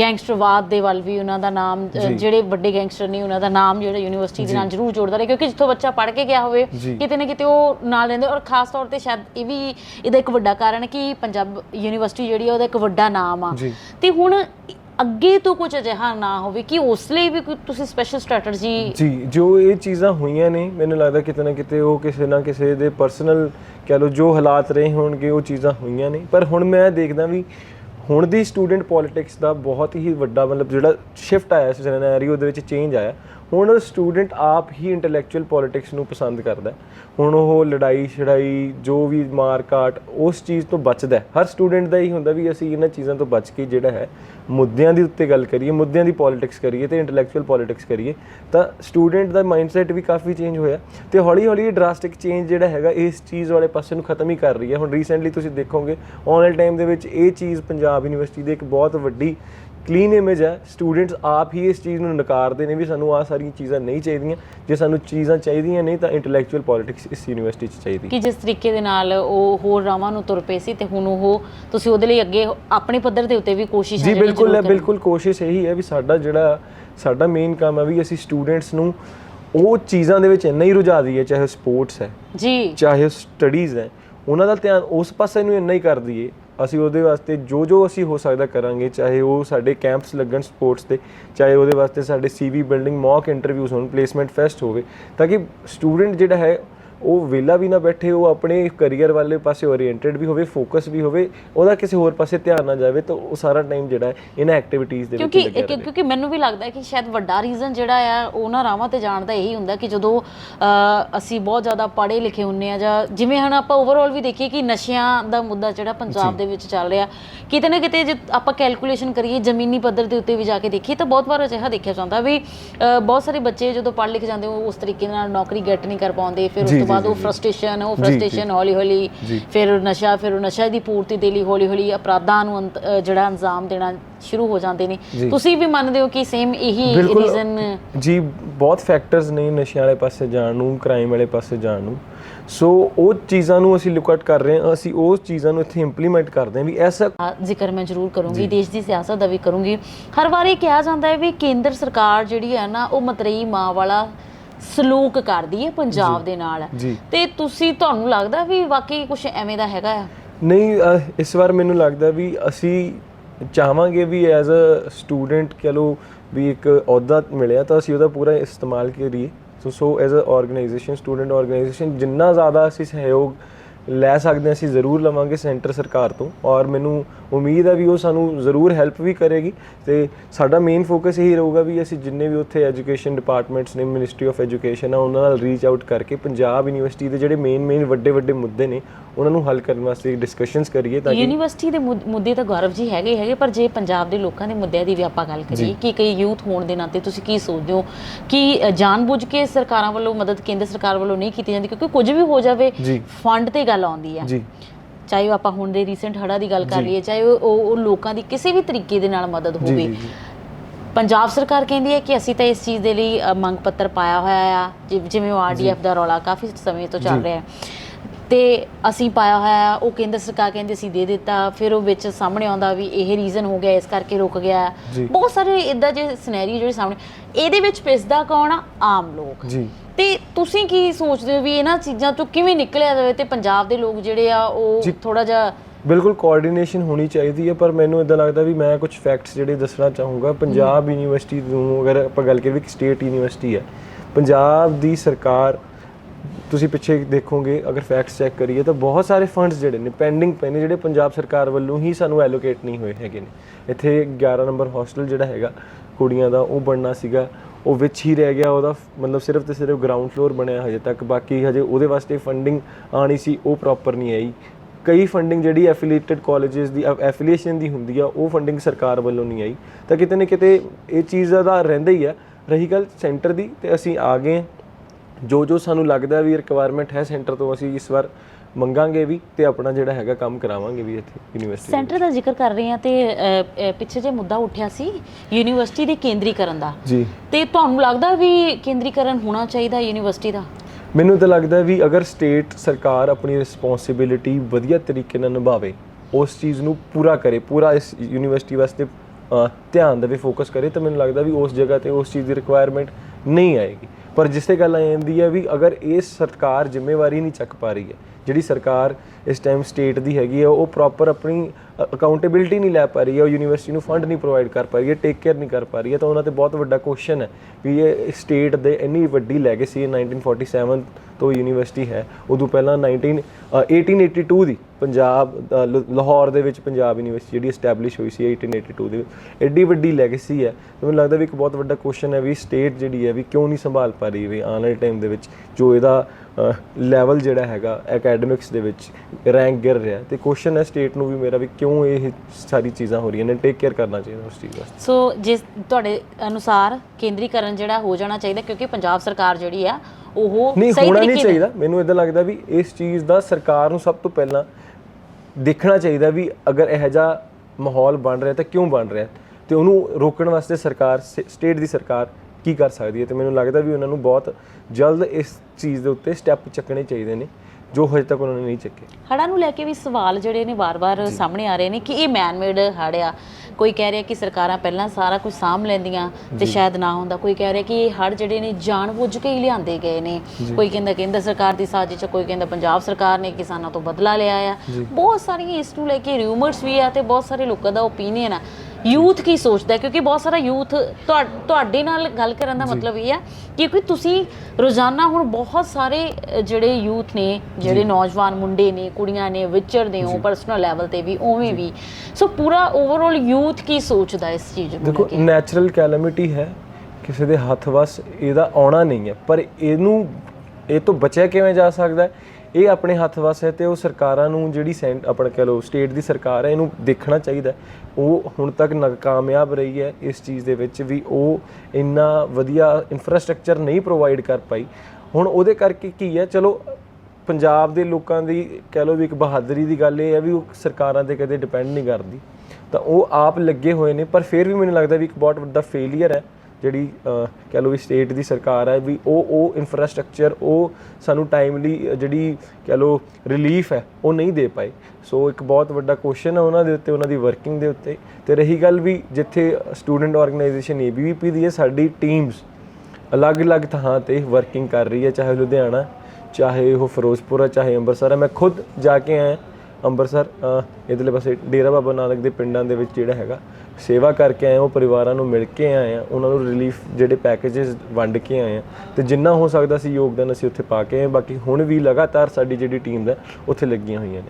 ਗੈਂਗਸਟਰਵਾਦ ਦੇ ਵੱਲ ਵੀ ਉਹਨਾਂ ਦਾ ਨਾਮ। ਜਿਹੜੇ ਵੱਡੇ ਗੈਂਗਸਟਰ ਨੇ ਉਹਨਾਂ ਦਾ ਨਾਮ ਜਿਹੜਾ ਯੂਨੀਵਰਸਿਟੀ ਦੇ ਨਾਲ ਜ਼ਰੂਰ ਜੋੜਦਾ ਰਹੇ ਕਿਉਂਕਿ ਜਿੱਥੋਂ ਬੱਚਾ ਪੜ੍ਹ ਕੇ ਗਿਆ ਹੋਵੇ। ਕਿਤੇ ਨਾ ਕਿਤੇ ਉਹ ਨਾਲ ਰਹਿੰਦੇ ਔਰ ਖਾਸ ਤੌਰ ਤੇ ਸ਼ਾਇਦ ਇਹ ਵੀ ਇਹਦਾ ਇੱਕ ਵੱਡਾ ਕਾਰਨ ਕਿ ਪੰਜਾਬ ਯੂਨੀਵਰਸਿਟੀ ਜਿਹੜੀ ਹੈ ਉਹਦਾ ਇੱਕ ਵੱਡਾ ਨਾਮ ਆ। ਤੇ ਹੁਣ ਅੱਗੇ ਤੋਂ ਕੁਝ ਅਜਿਹਾ ਨਾ ਹੋਵੇ ਕਿ ਉਸ ਲਈ ਵੀ ਕੋਈ ਤੁਸੀਂ ਸਪੈਸ਼ਲ ਸਟ੍ਰੈਟਜੀ ਜੀ, ਜੋ ਇਹ ਚੀਜ਼ਾਂ ਹੋਈਆਂ ਨੇ, ਮੈਨੂੰ ਲੱਗਦਾ ਕਿਤੇ ਨਾ ਕਿਤੇ ਉਹ ਕਿਸੇ ਨਾ ਕਿਸੇ ਦੇ ਪਰਸਨਲ ਕਹਿ ਲਓ ਜੋ ਹਾਲਾਤ ਰਹੇ ਹੋਣਗੇ, ਉਹ ਚੀਜ਼ਾਂ ਹੋਈਆਂ ਨੇ। ਪਰ ਹੁਣ ਮੈਂ ਦੇਖਦਾ ਵੀ ਹੁਣ ਦੀ ਸਟੂਡੈਂਟ ਪੋਲਿਟਿਕਸ ਦਾ ਬਹੁਤ ਹੀ ਵੱਡਾ ਮਤਲਬ ਜਿਹੜਾ ਸ਼ਿਫਟ ਆਇਆ ਸਿਨੈਰੀਓ ਦੇ ਵਿੱਚ ਚੇਂਜ ਆਇਆ ਹੁਣ ਸਟੂਡੈਂਟ ਆਪ ਹੀ ਇੰਟੈਲੈਕਚੁਅਲ ਪੋਲਿਟਿਕਸ ਨੂੰ ਪਸੰਦ ਕਰਦਾ ਹੁਣ ਉਹ ਲੜਾਈ, ਛੜਾਈ, ਜੋ ਵੀ ਮਾਰ ਕਾਟ, ਉਸ ਚੀਜ਼ ਤੋਂ ਬਚਦਾ ਹਰ ਸਟੂਡੈਂਟ ਦਾ ਹੀ ਹੁੰਦਾ ਵੀ ਅਸੀਂ ਇਹਨਾਂ ਚੀਜ਼ਾਂ ਤੋਂ ਬਚ ਕੇ ਜਿਹੜਾ ਹੈ, ਮੁੱਦਿਆਂ ਦੀ ਉੱਤੇ ਗੱਲ ਕਰੀਏ, ਮੁੱਦਿਆਂ ਦੀ ਪੋਲਿਟਿਕਸ ਕਰੀਏ ਤੇ ਇੰਟੈਲੈਕਚੁਅਲ ਪੋਲਿਟਿਕਸ ਕਰੀਏ, ਤਾਂ ਸਟੂਡੈਂਟ ਦਾ ਮਾਈਂਡਸੈਟ ਵੀ ਕਾਫੀ ਚੇਂਜ ਹੋਇਆ ਤੇ ਹੌਲੀ ਹੌਲੀ ਇਹ ਡਰਾਸਟਿਕ ਚੇਂਜ ਜਿਹੜਾ ਹੈਗਾ, ਇਸ ਚੀਜ਼ ਵਾਲੇ ਪਾਸੇ ਨੂੰ ਖਤਮ ਹੀ ਕਰ ਰਹੀ ਹੈ। ਹੁਣ ਰੀਸੈਂਟਲੀ ਤੁਸੀਂ ਦੇਖੋਗੇ ਆਨਲਾਈਨ ਟਾਈਮ ਦੇ ਵਿੱਚ ਇਹ ਚੀਜ਼ ਪੰਜਾਬ ਯੂਨੀਵਰਸਿਟੀ ਦੇ ਇੱਕ ਬਹੁਤ ਵੱਡੀ ਕਲੀਨ ਇਮੇਜ ਹੈ। ਸਟੂਡੈਂਟਸ ਆਪ ਹੀ ਇਸ ਚੀਜ਼ ਨੂੰ ਨਕਾਰਦੇ ਨੇ ਵੀ ਸਾਨੂੰ ਆਹ ਸਾਰੀਆਂ ਚੀਜ਼ਾਂ ਨਹੀਂ ਚਾਹੀਦੀਆਂ। ਜੇ ਸਾਨੂੰ ਚੀਜ਼ਾਂ ਚਾਹੀਦੀਆਂ ਨਹੀਂ ਤਾਂ ਇੰਟੈਲੈਕਚੁਅਲ ਪੋਲਿਟਿਕਸ ਇਸ ਯੂਨੀਵਰਸਿਟੀ 'ਚ ਚਾਹੀਦੀ ਕਿ ਜਿਸ ਤਰੀਕੇ ਦੇ ਨਾਲ ਉਹ ਹੋਰ ਰਾਵਾਂ ਨੂੰ ਤੁਰ ਪਏ ਸੀ ਤੇ ਹੁਣ ਉਹ ਤੁਸੀਂ ਉਹਦੇ ਲਈ ਅੱਗੇ ਆਪਣੇ ਪੱਧਰ ਦੇ ਉੱਤੇ ਵੀ ਕੋਸ਼ਿਸ਼ ਜੀ ਬਿਲਕੁਲ ਹੈ ਬਿਲਕੁਲ ਕੋਸ਼ਿਸ਼ ਇਹੀ ਹੈ ਵੀ ਸਾਡਾ ਜਿਹੜਾ ਸਾਡਾ ਮੇਨ ਕੰਮ ਹੈ ਵੀ ਅਸੀਂ ਸਟੂਡੈਂਟਸ ਨੂੰ ਉਹ ਚੀਜ਼ਾਂ ਦੇ ਵਿੱਚ ਇੰਨਾ ਹੀ ਰੁਝਾ ਦਈਏ ਚਾਹੇ ਸਪੋਰਟਸ ਹੈ ਜੀ। ਚਾਹੇ ਸਟੱਡੀਜ਼ ਹੈ। ਉਹਨਾਂ ਦਾ ਧਿਆਨ ਉਸ ਪਾਸੇ ਨੂੰ ਇੰਨਾ ਹੀ ਕਰ ਦਈਏ ਅਸੀਂ ਉਹਦੇ ਵਾਸਤੇ ਜੋ ਜੋ ਅਸੀਂ ਹੋ ਸਕਦਾ ਕਰਾਂਗੇ, ਚਾਹੇ ਉਹ ਸਾਡੇ ਕੈਂਪਸ ਲੱਗਣ ਸਪੋਰਟਸ ਤੇ, ਚਾਹੇ ਉਹਦੇ ਵਾਸਤੇ ਸਾਡੇ ਸੀਵੀ ਬਿਲਡਿੰਗ ਮੌਕ ਇੰਟਰਵਿਊਜ਼ ਹੋਣ ਪਲੇਸਮੈਂਟ ਫੈਸਟ ਹੋਵੇ, ਤਾਂ ਕਿ ਸਟੂਡੈਂਟ ਜਿਹੜਾ ਹੈ ਉਹ ਵਿਹਲਾ ਵੀ ਨਾ ਬੈਠੇ ਉਹ ਆਪਣੇ ਕੈਰੀਅਰ ਵਾਲੇ ਪਾਸੇ ਓਰੀਐਂਟਡ ਵੀ ਹੋਵੇ ਫੋਕਸ ਵੀ ਹੋਵੇ ਉਹਦਾ ਕਿਸੇ ਹੋਰ ਪਾਸੇ ਧਿਆਨ ਨਾ ਜਾਵੇ ਤਾਂ ਉਹ ਸਾਰਾ ਟਾਈਮ ਜਿਹੜਾ ਹੈ ਇਹਨਾਂ ਐਕਟੀਵਿਟੀਜ਼ ਦੇ ਵਿੱਚ ਕਿਉਂਕਿ ਲੱਗਿਆ ਕਿਉਂ- ਰਹੇ। ਕਿਉਂਕਿ ਮੈਨੂੰ ਵੀ ਲੱਗਦਾ ਹੈ ਕਿ ਸ਼ਾਇਦ ਵੱਡਾ ਰੀਜ਼ਨ ਜਿਹੜਾ ਆ ਉਹਨਾਂ ਰਾਵਾਂ ਤੇ ਜਾਣ ਦਾ ਇਹੀ ਹੁੰਦਾ ਕਿ ਜਦੋਂ ਅਸੀਂ ਬਹੁਤ ਜ਼ਿਆਦਾ ਪੜ੍ਹੇ ਲਿਖੇ ਹੁੰਨੇ ਆ ਜਾਂ ਜਿਵੇਂ ਹੁਣ ਆਪਾਂ ਓਵਰਆਲ ਵੀ ਦੇਖੀਏ ਕਿ ਨਸ਼ਿਆਂ ਦਾ ਮੁੱਦਾ ਜਿਹੜਾ ਪੰਜਾਬ ਦੇ ਵਿੱਚ ਚੱਲ ਰਿਹਾ ਕਿਤੇ ਨਾ ਕਿਤੇ ਜੇ ਆਪਾਂ ਕੈਲਕੂਲੇਸ਼ਨ ਕਰੀਏ ਜ਼ਮੀਨੀ ਪੱਧਰ ਦੇ ਉੱਤੇ ਵੀ ਜਾ ਕੇ ਦੇਖੀਏ ਤਾਂ ਬਹੁਤ ਵਾਰ ਅਜਿਹਾ ਦੇਖਿਆ ਜਾਂਦਾ ਵੀ ਬਹੁਤ ਸਾਰੇ ਬੱਚੇ ਜਦੋਂ ਪੜ੍ਹ ਲਿਖ ਜਾਂਦੇ ਉਹ ਉਸ ਤਰੀਕੇ ਨਾਲ ਨੌਕਰੀ ਗੈਟ ਨਹੀਂ ਕਰ ਪਾਉਂਦੇ ਫਿਰ ਉਸ ਤੋਂ ਬਾਅਦ ਉਹ। ਫਰਸਟ੍ਰੇਸ਼ਨ ਉਹ। ਫਰਸਟ੍ਰੇਸ਼ਨ ਹੌਲੀ ਹੌਲੀ। ਫਿਰ ਨਸ਼ਾ ਫਿਰ ਨਸ਼ਾ ਦੀ ਪੂਰਤੀ ਦੇ ਲਈ ਹੌਲੀ ਹੌਲੀ ਅਪਰਾਧਾਂ ਨੂੰ ਜਿਹੜਾ ਅੰਜਾਮ ਦੇਣਾ ਸ਼ੁਰੂ ਹੋ ਜਾਂਦੇ ਨੇ। ਤੁਸੀਂ ਵੀ ਮੰਨਦੇ ਹੋ ਕਿ ਸੇਮ ਇਹੀ ਰੀਜ਼ਨ ਜੀ ਬਹੁਤ ਫੈਕਟਰਸ ਨੇ ਨਸ਼ਿਆਂ ਵਾਲੇ ਪਾਸੇ ਜਾਣ ਨੂੰ ਕ੍ਰਾਈਮ ਵਾਲੇ ਪਾਸੇ ਜਾਣ ਨੂੰ ਸੋ ਉਹ ਚੀਜ਼ਾਂ ਨੂੰ ਅਸੀਂ ਲੁੱਕ ਆਊਟ ਕਰ ਰਹੇ ਹਾਂ ਅਸੀਂ ਉਹ ਚੀਜ਼ਾਂ ਨੂੰ ਇੱਥੇ ਇੰਪਲੀਮੈਂਟ ਕਰਦੇ ਹਾਂ ਵੀ ਐਸਾ ਜ਼ਿਕਰ ਮੈਂ ਜ਼ਰੂਰ ਕਰੂੰਗੀ ਦੇਸ਼ ਦੀ ਸਿਆਸਤ ਦਾ ਵੀ ਕਰੂੰਗੀ ਹਰ ਵਾਰੀ ਕਿਹਾ ਜਾਂਦਾ ਹੈ ਵੀ ਕੇਂਦਰ ਸਰਕਾਰ ਜਿਹੜੀ ਹੈ ਨਾ ਉਹ ਮਤਰੇਈ ਮਾਂ ਵਾਲਾ ਸਲੂਕ ਕਰਦੀ ਹੈ ਪੰਜਾਬ ਦੇ ਨਾਲ। ਤੇ ਤੁਸੀਂ ਤੁਹਾਨੂੰ ਲੱਗਦਾ ਵੀ ਵਾਕਈ ਕੁਝ ਐਵੇਂ ਦਾ ਹੈਗਾ ਆ? ਨਹੀਂ ਇਸ ਵਾਰ ਮੈਨੂੰ ਲੱਗਦਾ ਵੀ ਅਸੀਂ ਚਾਹਾਂਗੇ ਵੀ ਐਜ਼ ਅ ਸਟੂਡੈਂਟ ਕਹ ਲਓ ਵੀ ਇੱਕ ਅਹੁਦਾ ਮਿਲਿਆ ਤਾਂ ਅਸੀਂ ਉਹਦਾ ਪੂਰਾ ਇਸਤੇਮਾਲ ਕਰੀਏ। So so as a organisation student organisation ਜਿੰਨਾ ਜ਼ਿਆਦਾ ਅਸੀਂ ਸਹਿਯੋਗ ਲੈ ਸਕਦੇ ਹਾਂ ਅਸੀਂ ਜ਼ਰੂਰ ਲਵਾਂਗੇ ਸੈਂਟਰ ਸਰਕਾਰ ਤੋਂ। ਔਰ ਮੈਨੂੰ ਉਮੀਦ ਹੈ ਵੀ ਉਹ ਸਾਨੂੰ ਜ਼ਰੂਰ ਹੈਲਪ ਵੀ ਕਰੇਗੀ ਤੇ ਸਾਡਾ ਮੇਨ ਫੋਕਸ ਇਹੀ ਰਹੂਗਾ ਵੀ ਅਸੀਂ ਜਿੰਨੇ ਵੀ ਉੱਥੇ ਐਜੂਕੇਸ਼ਨ ਡਿਪਾਰਟਮੈਂਟਸ ਨੇ ਮਿਨਿਸਟਰੀ ਆਫ ਐਜੂਕੇਸ਼ਨ ਆ ਉਹਨਾਂ ਨਾਲ ਰੀਚ ਆਊਟ ਕਰਕੇ ਪੰਜਾਬ ਯੂਨੀਵਰਸਿਟੀ ਦੇ ਜਿਹੜੇ ਮੇਨ ਮੇਨ ਵੱਡੇ ਵੱਡੇ ਮੁੱਦੇ ਨੇ ਉਹਨਾਂ ਨੂੰ ਹੱਲ ਕਰਨ ਵਾਸਤੇ ਡਿਸਕਸ਼ਨਸ ਕਰੀਏ ਤਾਂ ਕਿ ਯੂਨੀਵਰਸਿਟੀ ਦੇ ਮੁੱਦ- ਤਾਂ ਗੌਰਵ ਜੀ ਹੈਗੇ ਹੈਗੇ ਪਰ ਜੇ ਪੰਜਾਬ ਦੇ ਲੋਕਾਂ ਦੇ ਮੁੱਦਿਆਂ ਦੀ ਵੀ ਆਪਾਂ ਗੱਲ ਕਰੀਏ ਕਿ ਕਈ ਯੂਥ ਹੋਣ ਦੇ ਨਾਤੇ ਤੁਸੀਂ ਕੀ ਸੋਚਦੇ ਹੋ? ਕਿ ਜਾਣਬੁੱਝ ਕੇ ਸਰਕਾਰਾਂ ਵੱਲੋਂ ਮਦਦ ਕੇਂਦਰ ਸਰਕਾਰ ਵੱਲੋਂ ਨਹੀਂ ਕੀਤੀ ਜਾਂਦੀ? ਕਿਉਂਕਿ ਕੁਝ ਵੀ ਹੋ ਜਾਵੇ ਫੰਡ ਤੇ ਗੱਲ ਆਉਂਦੀ ਹੈ। ਜੀ। ਚਾਹੇ ਉਹ ਆਪਾਂ ਹੁਣ ਦੇ ਰੀਸੈਂਟ ਹੜ੍ਹਾਂ ਦੀ ਗੱਲ ਕਰ ਲਈਏ ਚਾਹੇ ਉਹ ਉਹ ਲੋਕਾਂ ਦੀ ਕਿਸੇ ਵੀ ਤਰੀਕੇ ਦੇ ਨਾਲ ਮਦਦ ਹੋਵੇ। ਪੰਜਾਬ ਸਰਕਾਰ ਕਹਿੰਦੀ ਹੈ ਕਿ ਅਸੀਂ ਤਾਂ ਇਸ ਚੀਜ਼ ਦੇ ਲਈ ਮੰਗ ਪੱਤਰ ਪਾਇਆ ਹੋਇਆ ਆ। ਜਿਵੇਂ ਉਹ ਆਰਡੀਐਫ ਦਾ ਰੌਲਾ ਕਾਫੀ ਸਮੇਂ ਤੋਂ ਚੱਲ। ਰਿਹਾ ਹੈ। ਤੇ ਅਸੀਂ ਪਾਇਆ ਹੋਇਆ ਉਹ ਕੇਂਦਰ ਸਰਕਾਰ ਕਹਿੰਦੀ ਅਸੀਂ ਦੇ ਦਿੱਤਾ ਫਿਰ ਉਹ ਵਿੱਚ ਸਾਹਮਣੇ ਆਉਂਦਾ ਵੀ ਇਹ ਰੀਜ਼ਨ ਹੋ ਗਿਆ ਇਸ ਕਰਕੇ ਰੁਕ ਗਿਆ। ਜੀ। ਬਹੁਤ ਸਾਰੇ ਇਦਾਂ ਜੇ ਸਿਨੈਰੀਓ ਜਿਹੜੇ ਸਾਹਮਣੇ ਇਹਦੇ ਵਿੱਚ ਪਿਸਦਾ ਕੌਣ ਆ? ਆਮ ਲੋਕ। ਜੀ। ਤੇ ਤੁਸੀਂ ਕੀ ਸੋਚਦੇ ਹੋ ਵੀ ਇਹਨਾਂ ਚੀਜ਼ਾਂ ਤੋਂ ਕਿਵੇਂ ਨਿਕਲਿਆ ਜਾਵੇ ਤੇ ਪੰਜਾਬ ਦੇ ਲੋਕ ਜਿਹੜੇ ਆ ਉਹ ਜੀ। ਥੋੜਾ ਜਿਹਾ ਬਿਲਕੁਲ ਕੋਆਰਡੀਨੇਸ਼ਨ ਹੋਣੀ ਚਾਹੀਦੀ ਹੈ ਪਰ ਮੈਨੂੰ ਇਦਾਂ ਲੱਗਦਾ ਵੀ ਮੈਂ ਕੁਝ ਫੈਕਟਸ ਜਿਹੜੇ ਦੱਸਣਾ ਚਾਹੂੰਗਾ। ਪੰਜਾਬ ਯੂਨੀਵਰਸਿਟੀ ਨੂੰ ਅਗਰ ਆਪਾਂ ਗੱਲ ਕਰੀਏ ਕਿ ਸਟੇਟ ਯੂਨੀਵਰਸਿਟੀ ਹੈ ਪੰਜਾਬ ਦੀ ਸਰਕਾਰ ਤੁਸੀਂ ਪਿੱਛੇ ਦੇਖੋਗੇ, ਅਗਰ ਫੈਕਟਸ ਚੈੱਕ ਕਰੀਏ ਤਾਂ ਬਹੁਤ ਸਾਰੇ ਫੰਡਸ ਜਿਹੜੇ ਨੇ ਪੈਂਡਿੰਗ ਪਏ ਨੇ, ਜਿਹੜੇ ਪੰਜਾਬ ਸਰਕਾਰ ਵੱਲੋਂ ਹੀ ਸਾਨੂੰ ਐਲੋਕੇਟ ਨਹੀਂ ਹੋਏ ਹੈਗੇ ਨੇ। ਇੱਥੇ 11 ਨੰਬਰ ਹੋਸਟਲ ਜਿਹੜਾ ਹੈਗਾ, ਕੁੜੀਆਂ ਦਾ ਉਹ ਬਣਨਾ ਸੀਗਾ, ਉਹ ਵਿੱਚ ਹੀ ਰਹਿ ਗਿਆ, ਉਹਦਾ ਮਤਲਬ ਸਿਰਫ ਤੇ ਸਿਰਫ ਗਰਾਊਂਡ ਫਲੋਰ ਬਣਿਆ ਹਜੇ ਤੱਕ, ਬਾਕੀ ਹਜੇ ਉਹਦੇ ਵਾਸਤੇ ਫੰਡਿੰਗ ਆਣੀ ਸੀ, ਉਹ ਪ੍ਰੋਪਰ ਨਹੀਂ ਆਈ। ਕਈ ਫੰਡਿੰਗ ਜਿਹੜੀ ਐਫੀਲੀਏਟਡ ਕਾਲਜਸ ਦੀ ਐਫੀਲੀਏਸ਼ਨ ਦੀ ਹੁੰਦੀ ਆ, ਉਹ ਫੰਡਿੰਗ ਸਰਕਾਰ ਵੱਲੋਂ ਨਹੀਂ ਆਈ। ਤਾਂ ਕਿਤੇ ਨਾ ਕਿਤੇ ਇਹ ਚੀਜ਼ ਦਾ ਰਹਿੰਦਾ ਹੀ ਆ। ਰਹੀ ਗੱਲ ਸੈਂਟਰ ਦੀ, ਤੇ ਅਸੀਂ ਆ ਗਏ ਜੋ ਜੋ ਸਾਨੂੰ ਲੱਗਦਾ ਵੀ ਰਿਕੁਆਇਰਮੈਂਟ ਹੈ ਸੈਂਟਰ ਤੋਂ ਅਸੀਂ ਇਸ ਵਾਰ ਮੰਗਾਂਗੇ ਵੀ ਤੇ ਆਪਣਾ ਜਿਹੜਾ ਹੈਗਾ ਕੰਮ ਕਰਾਵਾਂਗੇ ਵੀ ਇੱਥੇ ਯੂਨੀਵਰਸਿਟੀ ਸੈਂਟਰ ਦਾ ਜ਼ਿਕਰ ਕਰ ਰਹੇ ਹਾਂ ਤੇ ਪਿੱਛੇ ਜੇ ਮੁੱਦਾ ਉੱਠਿਆ ਸੀ ਯੂਨੀਵਰਸਿਟੀ ਦੇ ਕੇਂਦਰੀਕਰਨ ਦਾ। ਜੀ। ਤੇ ਤੁਹਾਨੂੰ ਲੱਗਦਾ ਵੀ ਕੇਂਦਰੀਕਰਨ ਹੋਣਾ ਚਾਹੀਦਾ ਯੂਨੀਵਰਸਿਟੀ ਦਾ? ਮੈਨੂੰ ਤਾਂ ਲੱਗਦਾ ਵੀ ਅਗਰ ਸਟੇਟ ਸਰਕਾਰ ਆਪਣੀ ਰਿਸਪੌਂਸਿਬਿਲਿਟੀ ਵਧੀਆ ਤਰੀਕੇ ਨਾਲ ਨਿਭਾਵੇ ਉਸ ਚੀਜ਼ ਨੂੰ ਪੂਰਾ ਕਰੇ ਪੂਰਾ ਇਸ ਯੂਨੀਵਰਸਿਟੀ ਵਾਸਤੇ ਧਿਆਨ ਦੇਵੇ ਫੋਕਸ ਕਰੇ ਤਾਂ ਮੈਨੂੰ ਲੱਗਦਾ ਵੀ ਉਸ ਜਗ੍ਹਾ ਤੇ ਉਸ ਚੀਜ਼ ਦੀ ਰਿਕੁਆਇਰਮੈਂਟ ਨਹੀਂ ਆਏਗੀ। ਪਰ ਜਿਸੇ ਗੱਲ ਆ ਜਾਂਦੀ ਹੈ ਵੀ ਅਗਰ ਇਹ ਸਰਕਾਰ ਜ਼ਿੰਮੇਵਾਰੀ ਨਹੀਂ ਚੱਕ ਪਾ ਰਹੀ ਹੈ ਜਿਹੜੀ ਸਰਕਾਰ ਇਸ ਟਾਈਮ ਸਟੇਟ ਦੀ ਹੈਗੀ ਹੈ ਉਹ ਪ੍ਰੋਪਰ ਆਪਣੀ ਅਕਾਊਂਟੇਬਿਲਟੀ ਨਹੀਂ ਲੈ ਪਾ ਰਹੀ ਹੈ ਉਹ ਯੂਨੀਵਰਸਿਟੀ ਨੂੰ ਫੰਡ ਨਹੀਂ ਪ੍ਰੋਵਾਈਡ ਕਰ ਪਾ ਰਹੀ ਹੈ ਟੇਕ ਕੇਅਰ ਨਹੀਂ ਕਰ ਪਾ ਰਹੀ ਹੈ ਤਾਂ ਉਹਨਾਂ ਤੇ ਬਹੁਤ ਵੱਡਾ ਕੁਐਸਚਨ ਹੈ ਵੀ ਇਹ ਸਟੇਟ ਦੇ ਇੰਨੀ ਵੱਡੀ ਲੈਗੇਸੀ 1947 ਤੋਂ ਯੂਨੀਵਰਸਿਟੀ ਹੈ ਉਦੋਂ ਪਹਿਲਾਂ 19 ਅ, 1882 ਦੀ ਪੰਜਾਬ ਲਾਹੌਰ ਦੇ ਵਿੱਚ ਪੰਜਾਬ ਯੂਨੀਵਰਸਿਟੀ ਜਿਹੜੀ ਐਸਟੈਬਲਿਸ਼ ਹੋਈ ਸੀ 1882 ਦੇ ਵਿੱਚ। ਐਡੀ ਵੱਡੀ ਲੈਗੇਸੀ ਹੈ ਤੇ ਮੈਨੂੰ ਲੱਗਦਾ ਵੀ ਇੱਕ ਬਹੁਤ ਵੱਡਾ ਕੁਐਸਚਨ ਹੈ ਵੀ ਸਟੇਟ ਜਿਹੜੀ ਹੈ ਵੀ ਕਿਉਂ ਨਹੀਂ ਸੰਭਾਲ ਪਾ ਰਹੀ ਵੀ ਆਉਣ ਵਾਲੇ ਟਾਈਮ ਦੇ ਵਿੱਚ ਜੋ ਇਹਦਾ ਲੈਵਲ ਜਿਹੜਾ ਹੈਗਾ ਐਕੈਡਮਿਕਸ ਦੇ ਵਿੱਚ ਰੈਂਕ ਗਿਰ ਰਿਹਾ ਤੇ ਕੁਐਸਚਨ ਹੈ ਸਟੇਟ ਨੂੰ ਵੀ ਮੇਰਾ ਵੀ ਕਿਉਂ ਇਹ ਸਾਰੀ ਚੀਜ਼ਾਂ ਹੋ ਰਹੀਆਂ ਨੇ ਟੇਕ ਕੇਅਰ ਕਰਨਾ ਚਾਹੀਦਾ ਉਸ ਚੀਜ਼ ਵਾਸਤੇ। ਸੋ ਜਿਸ ਤੁਹਾਡੇ ਅਨੁਸਾਰ ਕੇਂਦਰੀਕਰਨ ਜਿਹੜਾ ਹੋ ਜਾਣਾ ਚਾਹੀਦਾ ਕਿਉਂਕਿ ਪੰਜਾਬ ਸਰਕਾਰ ਜਿਹੜੀ ਆ ਉਹ ਨਹੀਂ ਸਹੀ ਹੋਣਾ ਨਹੀਂ ਤਰੀਕੇ ਚਾਹੀਦਾ। ਮੈਨੂੰ ਇਦਾਂ ਲੱਗਦਾ ਵੀ ਇਸ ਚੀਜ਼ ਦਾ ਸਰਕਾਰ ਨੂੰ ਸਭ ਤੋਂ ਪਹਿਲਾਂ ਦੇਖਣਾ ਚਾਹੀਦਾ ਵੀ ਅਗਰ ਇਹੋ ਜਿਹਾ ਮਾਹੌਲ ਬਣ ਰਿਹਾ ਤਾਂ ਕਿਉਂ ਬਣ ਰਿਹਾ। ਤੇ ਉਹਨੂੰ ਰੋਕਣ ਵਾਸਤੇ ਸਰਕਾਰ ਸਟੇਟ ਦੀ ਸਰਕਾਰ ਕੀ ਕਰ ਸਕਦੀ ਹੈ ਤੇ ਮੈਨੂੰ ਲੱਗਦਾ ਵੀ ਉਹਨਾਂ ਨੂੰ ਬਹੁਤ ਜਲਦ ਇਸ ਚੀਜ਼ ਦੇ ਉੱਤੇ ਸਟੈਪ ਚੱਕਣੇ ਚਾਹੀਦੇ ਨੇ ਜੋ ਹਜੇ ਤੱਕ ਉਹਨਾਂ ਨੇ ਨਹੀਂ ਚੱਕੇ। ਹੜ੍ਹਾਂ ਨੂੰ ਲੈ ਕੇ ਵੀ ਸਵਾਲ ਜਿਹੜੇ ਨੇ ਵਾਰ-ਵਾਰ ਸਾਹਮਣੇ ਆ ਰਹੇ ਨੇ ਕਿ ਇਹ ਮੈਨ ਮੇਡ ਹੜ੍ਹ ਆ। ਕੋਈ ਕਹਿ ਰਿਹਾ ਕਿ ਸਰਕਾਰਾਂ ਪਹਿਲਾਂ ਸਾਰਾ ਕੁਝ ਸਾਂਭ ਲੈਂਦੀਆਂ ਤੇ ਸ਼ਾਇਦ ਨਾ ਹੁੰਦਾ। ਕੋਈ ਕਹਿ ਰਿਹਾ ਕਿ ਇਹ ਹੜ੍ਹ ਜਿਹੜੇ ਨੇ ਜਾਣਬੁੱਝ ਕੇ ਹੀ ਲਿਆਂਦੇ ਗਏ ਨੇ। ਕੋਈ ਕਹਿੰਦਾ ਕੇਂਦਰ ਸਰਕਾਰ ਦੀ ਸਾਜ਼ਿਸ਼ ਕੋਈ ਕਹਿੰਦਾ ਪੰਜਾਬ ਸਰਕਾਰ ਨੇ ਕਿਸਾਨਾਂ ਤੋਂ ਬਦਲਾ ਲਿਆ ਆ। ਬਹੁਤ ਸਾਰੀਆਂ ਇਸ ਨੂੰ ਲੈ ਕੇ ਰਿਊਮਰਸ ਵੀ ਆ ਤੇ ਬਹੁਤ ਸਾਰੇ ਲੋਕਾਂ ਦਾ ਓਪੀਨੀਅਨ ਆ। ਯੂਥ ਕੀ ਸੋਚਦਾ ਹੈ? ਕਿਉਂਕਿ ਬਹੁਤ ਸਾਰਾ ਯੂਥ ਤੁਹਾਡੇ ਨਾਲ ਗੱਲ ਕਰਨ ਦਾ ਮਤਲਬ ਇਹ ਆ ਕਿਉਂਕਿ ਤੁਸੀਂ ਰੋਜ਼ਾਨਾ ਹੁਣ ਬਹੁਤ ਸਾਰੇ ਜਿਹੜੇ ਯੂਥ ਨੇ ਜਿਹੜੇ ਨੌਜਵਾਨ ਮੁੰਡੇ ਨੇ ਕੁੜੀਆਂ ਨੇ ਵਿਚਰਦੇ ਹੋ ਪਰਸਨਲ ਲੈਵਲ ਤੇ ਵੀ ਉਵੇਂ ਵੀ। ਸੋ ਪੂਰਾ ਓਵਰਆਲ ਯੂਥ ਕੀ ਸੋਚਦਾ ਇਸ ਚੀਜ਼ ਨੂੰ ਦੇਖੋ ਕੇ? ਨੈਚੁਰਲ ਕੈਲੈਮਿਟੀ ਹੈ ਕਿਸੇ ਦੇ ਹੱਥ ਵਸ ਇਹਦਾ ਆਉਣਾ ਨਹੀਂ ਹੈ ਪਰ ਇਹਨੂੰ ਇਹ ਤੋਂ ਬਚਿਆ ਕਿਵੇਂ ਜਾ ਸਕਦਾ ਹੈ? ਇਹ ਆਪਣੇ ਹੱਥ ਵਸ ਹੈ ਤੇ ਉਹ ਸਰਕਾਰਾਂ ਨੂੰ ਜਿਹੜੀ ਸੈਂਟ ਆਪਣਾ ਕਹ ਲਓ ਸਟੇਟ ਦੀ ਸਰਕਾਰ ਹੈ, ਇਹਨੂੰ ਦੇਖਣਾ ਚਾਹੀਦਾ ਉਹ ਹੁਣ ਤੱਕ ਨਾਕਾਮਯਾਬ ਰਹੀ ਹੈ ਇਸ ਚੀਜ਼ ਦੇ ਵਿੱਚ ਵੀ ਉਹ ਇੰਨਾ ਵਧੀਆ ਇਨਫਰਾਸਟ੍ਰਕਚਰ ਨਹੀਂ ਪ੍ਰੋਵਾਈਡ ਕਰ ਪਾਈ। ਹੁਣ ਉਹਦੇ ਕਰਕੇ ਕੀ ਹੈ, ਚਲੋ, ਪੰਜਾਬ ਦੇ ਲੋਕਾਂ ਦੀ ਕਹਿ ਲਓ ਵੀ ਇੱਕ ਬਹਾਦਰੀ ਦੀ ਗੱਲ ਇਹ ਹੈ ਵੀ ਉਹ ਸਰਕਾਰਾਂ ਤੇ ਕਦੇ ਡਿਪੈਂਡ ਨਹੀਂ ਕਰਦੀ। ਤਾਂ ਉਹ ਆਪ ਲੱਗੇ ਹੋਏ ਨੇ, ਪਰ ਫਿਰ ਵੀ ਮੈਨੂੰ ਲੱਗਦਾ ਵੀ ਇੱਕ ਬਹੁਤ ਵੱਡਾ ਫੇਲਿਅਰ ਹੈ। ਜਿਹੜੀ ਅਹ, ਕਹਿ ਲਓ ਵੀ ਸਟੇਟ ਦੀ ਸਰਕਾਰ ਹੈ ਵੀ ਉਹ ਉਹ ਇਨਫਰਾਸਟ੍ਰਕਚਰ ਉਹ ਸਾਨੂੰ ਟਾਈਮਲੀ ਜਿਹੜੀ ਕਹਿ ਲਓ ਰਿਲੀਫ ਹੈ ਉਹ ਨਹੀਂ ਦੇ ਪਾਏ। ਸੋ ਇੱਕ ਬਹੁਤ ਵੱਡਾ ਕੁਐਸਚਨ ਹੈ ਉਹਨਾਂ ਦੇ ਉੱਤੇ ਉਹਨਾਂ ਦੀ ਵਰਕਿੰਗ ਦੇ ਉੱਤੇ। ਤੇ ਰਹੀ ਗੱਲ ਵੀ ਜਿੱਥੇ ਸਟੂਡੈਂਟ ਆਰਗੇਨਾਈਜੇਸ਼ਨ ਏਬੀਵੀਪੀ ਦੀ ਹੈ ਸਾਡੀ ਟੀਮਸ ਅਲੱਗ-ਅਲੱਗ ਥਾਂ ਤੇ ਵਰਕਿੰਗ ਕਰ ਰਹੀ ਹੈ ਚਾਹੇ ਲੁਧਿਆਣਾ ਚਾਹੇ ਉਹ ਫਿਰੋਜ਼ਪੁਰ ਹੈ ਚਾਹੇ ਅੰਮ੍ਰਿਤਸਰ ਹੈ ਮੈਂ ਖੁਦ ਜਾ ਕੇ ਆਇਆ ਅੰਮ੍ਰਿਤਸਰ ਅ, ਇਧਰਲੇ ਪਾਸੇ ਡੇਰਾ ਬਾਬਾ ਨਾਨਕ ਦੇ ਪਿੰਡਾਂ ਦੇ ਵਿੱਚ ਜਿਹੜਾ ਹੈਗਾ। ਸੇਵਾ ਕਰਕੇ ਆਏ ਹਾਂ, ਉਹ ਪਰਿਵਾਰਾਂ ਨੂੰ ਮਿਲ ਕੇ ਆਏ ਆ ਉਹਨਾਂ ਨੂੰ ਰਿਲੀਫ ਜਿਹੜੇ ਪੈਕੇजेस ਵੰਡ ਕੇ ਆਏ ਆ ਤੇ ਜਿੰਨਾ ਹੋ ਸਕਦਾ ਸੀ ਯੋਗਦਾਨ ਅਸੀਂ ਉੱਥੇ ਪਾ ਕੇ ਆਏ ਬਾਕੀ ਹੁਣ ਵੀ ਲਗਾਤਾਰ ਸਾਡੀ ਜਿਹੜੀ ਟੀਮ ਹੈ ਉੱਥੇ ਲੱਗੀਆਂ ਹੋਈਆਂ ਨੇ।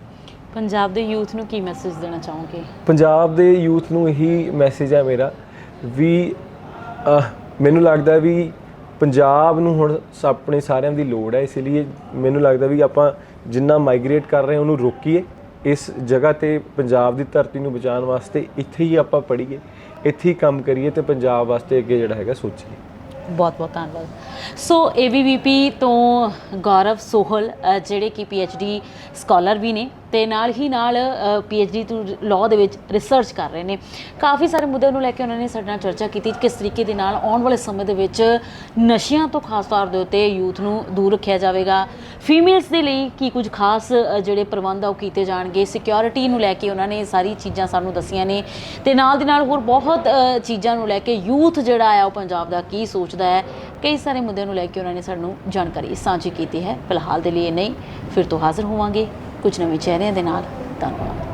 ਪੰਜਾਬ ਦੇ ਯੂਥ ਨੂੰ ਕੀ ਮੈਸੇਜ ਦੇਣਾ ਚਾਹੋਗੇ? ਪੰਜਾਬ ਦੇ ਯੂਥ ਨੂੰ ਇਹੀ ਮੈਸੇਜ ਹੈ ਮੇਰਾ ਵੀ ਅਹ, ਮੈਨੂੰ ਲੱਗਦਾ ਵੀ ਪੰਜਾਬ ਨੂੰ ਹੁਣ ਸ- ਆਪਣੇ ਸਾਰਿਆਂ ਦੀ ਲੋੜ ਹੈ ਇਸ ਲਈ ਮੈਨੂੰ ਲੱਗਦਾ ਵੀ ਆਪਾਂ ਜਿੰਨਾ ਮਾਈਗ੍ਰੇਟ ਕਰ ਰਹੇ ਹਾਂ ਉਹਨੂੰ ਰੋਕੀਏ। ਇਸ ਜਗ੍ਹਾ ਤੇ ਪੰਜਾਬ ਦੀ ਧਰਤੀ ਨੂੰ ਬਚਾਉਣ ਵਾਸਤੇ ਇੱਥੇ ਹੀ ਆਪਾਂ ਪੜ੍ਹੀਏ ਇੱਥੇ ਹੀ ਕੰਮ ਕਰੀਏ ਤੇ ਪੰਜਾਬ ਵਾਸਤੇ ਅੱਗੇ ਜਿਹੜਾ ਹੈਗਾ ਸੋਚੀਏ। ਬਹੁਤ ਬਹੁਤ ਧੰਨਵਾਦ। ਸੋ ਏਬੀਵੀਪੀ ਤੋਂ ਗੌਰਵ ਸੋਹਲ ਅ, ਜਿਹੜੇ ਕਿ ਡੀ ਸਕਾਲਰ ਵੀ ਨੇ ਤੇ ਨਾਲ ਹੀ ਨਾਲ ਡੀ ਤੋਂ ਲਾਅ ਦੇ ਵਿੱਚ ਰਿਸਰਚ ਕਰ ਰਹੇ ਨੇ। ਕਾਫੀ ਸਾਰੇ ਮੁੱਦਿਆਂ ਨੂੰ ਲੈ ਕੇ ਉਹਨਾਂ ਨੇ ਸਾਡੇ ਨਾਲ ਚਰਚਾ ਕੀਤੀ ਕਿਸ ਤਰੀਕੇ ਦੇ ਨਾਲ ਆਉਣ ਵਾਲੇ ਸਮੇਂ ਦੇ ਵਿੱਚ ਨਸ਼ਿਆਂ ਤੋਂ ਖਾਸ ਤੌਰ ਦੇ ਉੱਤੇ ਯੂਥ ਨੂੰ ਦੂਰ ਰੱਖਿਆ ਜਾਵੇਗਾ। ਫੀਮੇਲਸ ਦੇ ਲਈ ਕੀ ਕੁਝ ਖਾਸ ਜਿਹੜੇ ਪ੍ਰਬੰਧ ਆ ਉਹ ਕੀਤੇ ਜਾਣਗੇ? ਸਿਕਿਉਰਿਟੀ ਨੂੰ ਲੈ ਕੇ ਉਹਨਾਂ ਨੇ ਸਾਰੀ ਚੀਜ਼ਾਂ ਸਾਨੂੰ ਦੱਸੀਆਂ ਨੇ। ਤੇ ਨਾਲ ਦੀ ਨਾਲ ਹੋਰ ਬਹੁਤ ਚੀਜ਼ਾਂ ਨੂੰ ਲੈ ਕੇ ਯੂਥ ਜਿਹੜਾ ਆ ਉਹ ਪੰਜਾਬ ਦਾ ਕੀ ਸੋਚਦਾ ਹੈ, ਕਈ ਸਾਰੇ ਮੁੱਦਿਆਂ ਨੂੰ ਲੈ ਕੇ ਉਹਨਾਂ ਨੇ ਸਾਨੂੰ ਜਾਣਕਾਰੀ ਸਾਂਝੀ ਕੀਤੀ ਹੈ। ਫਿਲਹਾਲ ਦੇ ਲਈ ਇਹ ਨਹੀਂ ਫਿਰ ਤੋਂ ਹਾਜ਼ਰ ਹੋਵਾਂਗੇ। ਕੁਝ ਨਵੇਂ ਚਿਹਰਿਆਂ ਦੇ ਨਾਲ। ਧੰਨਵਾਦ।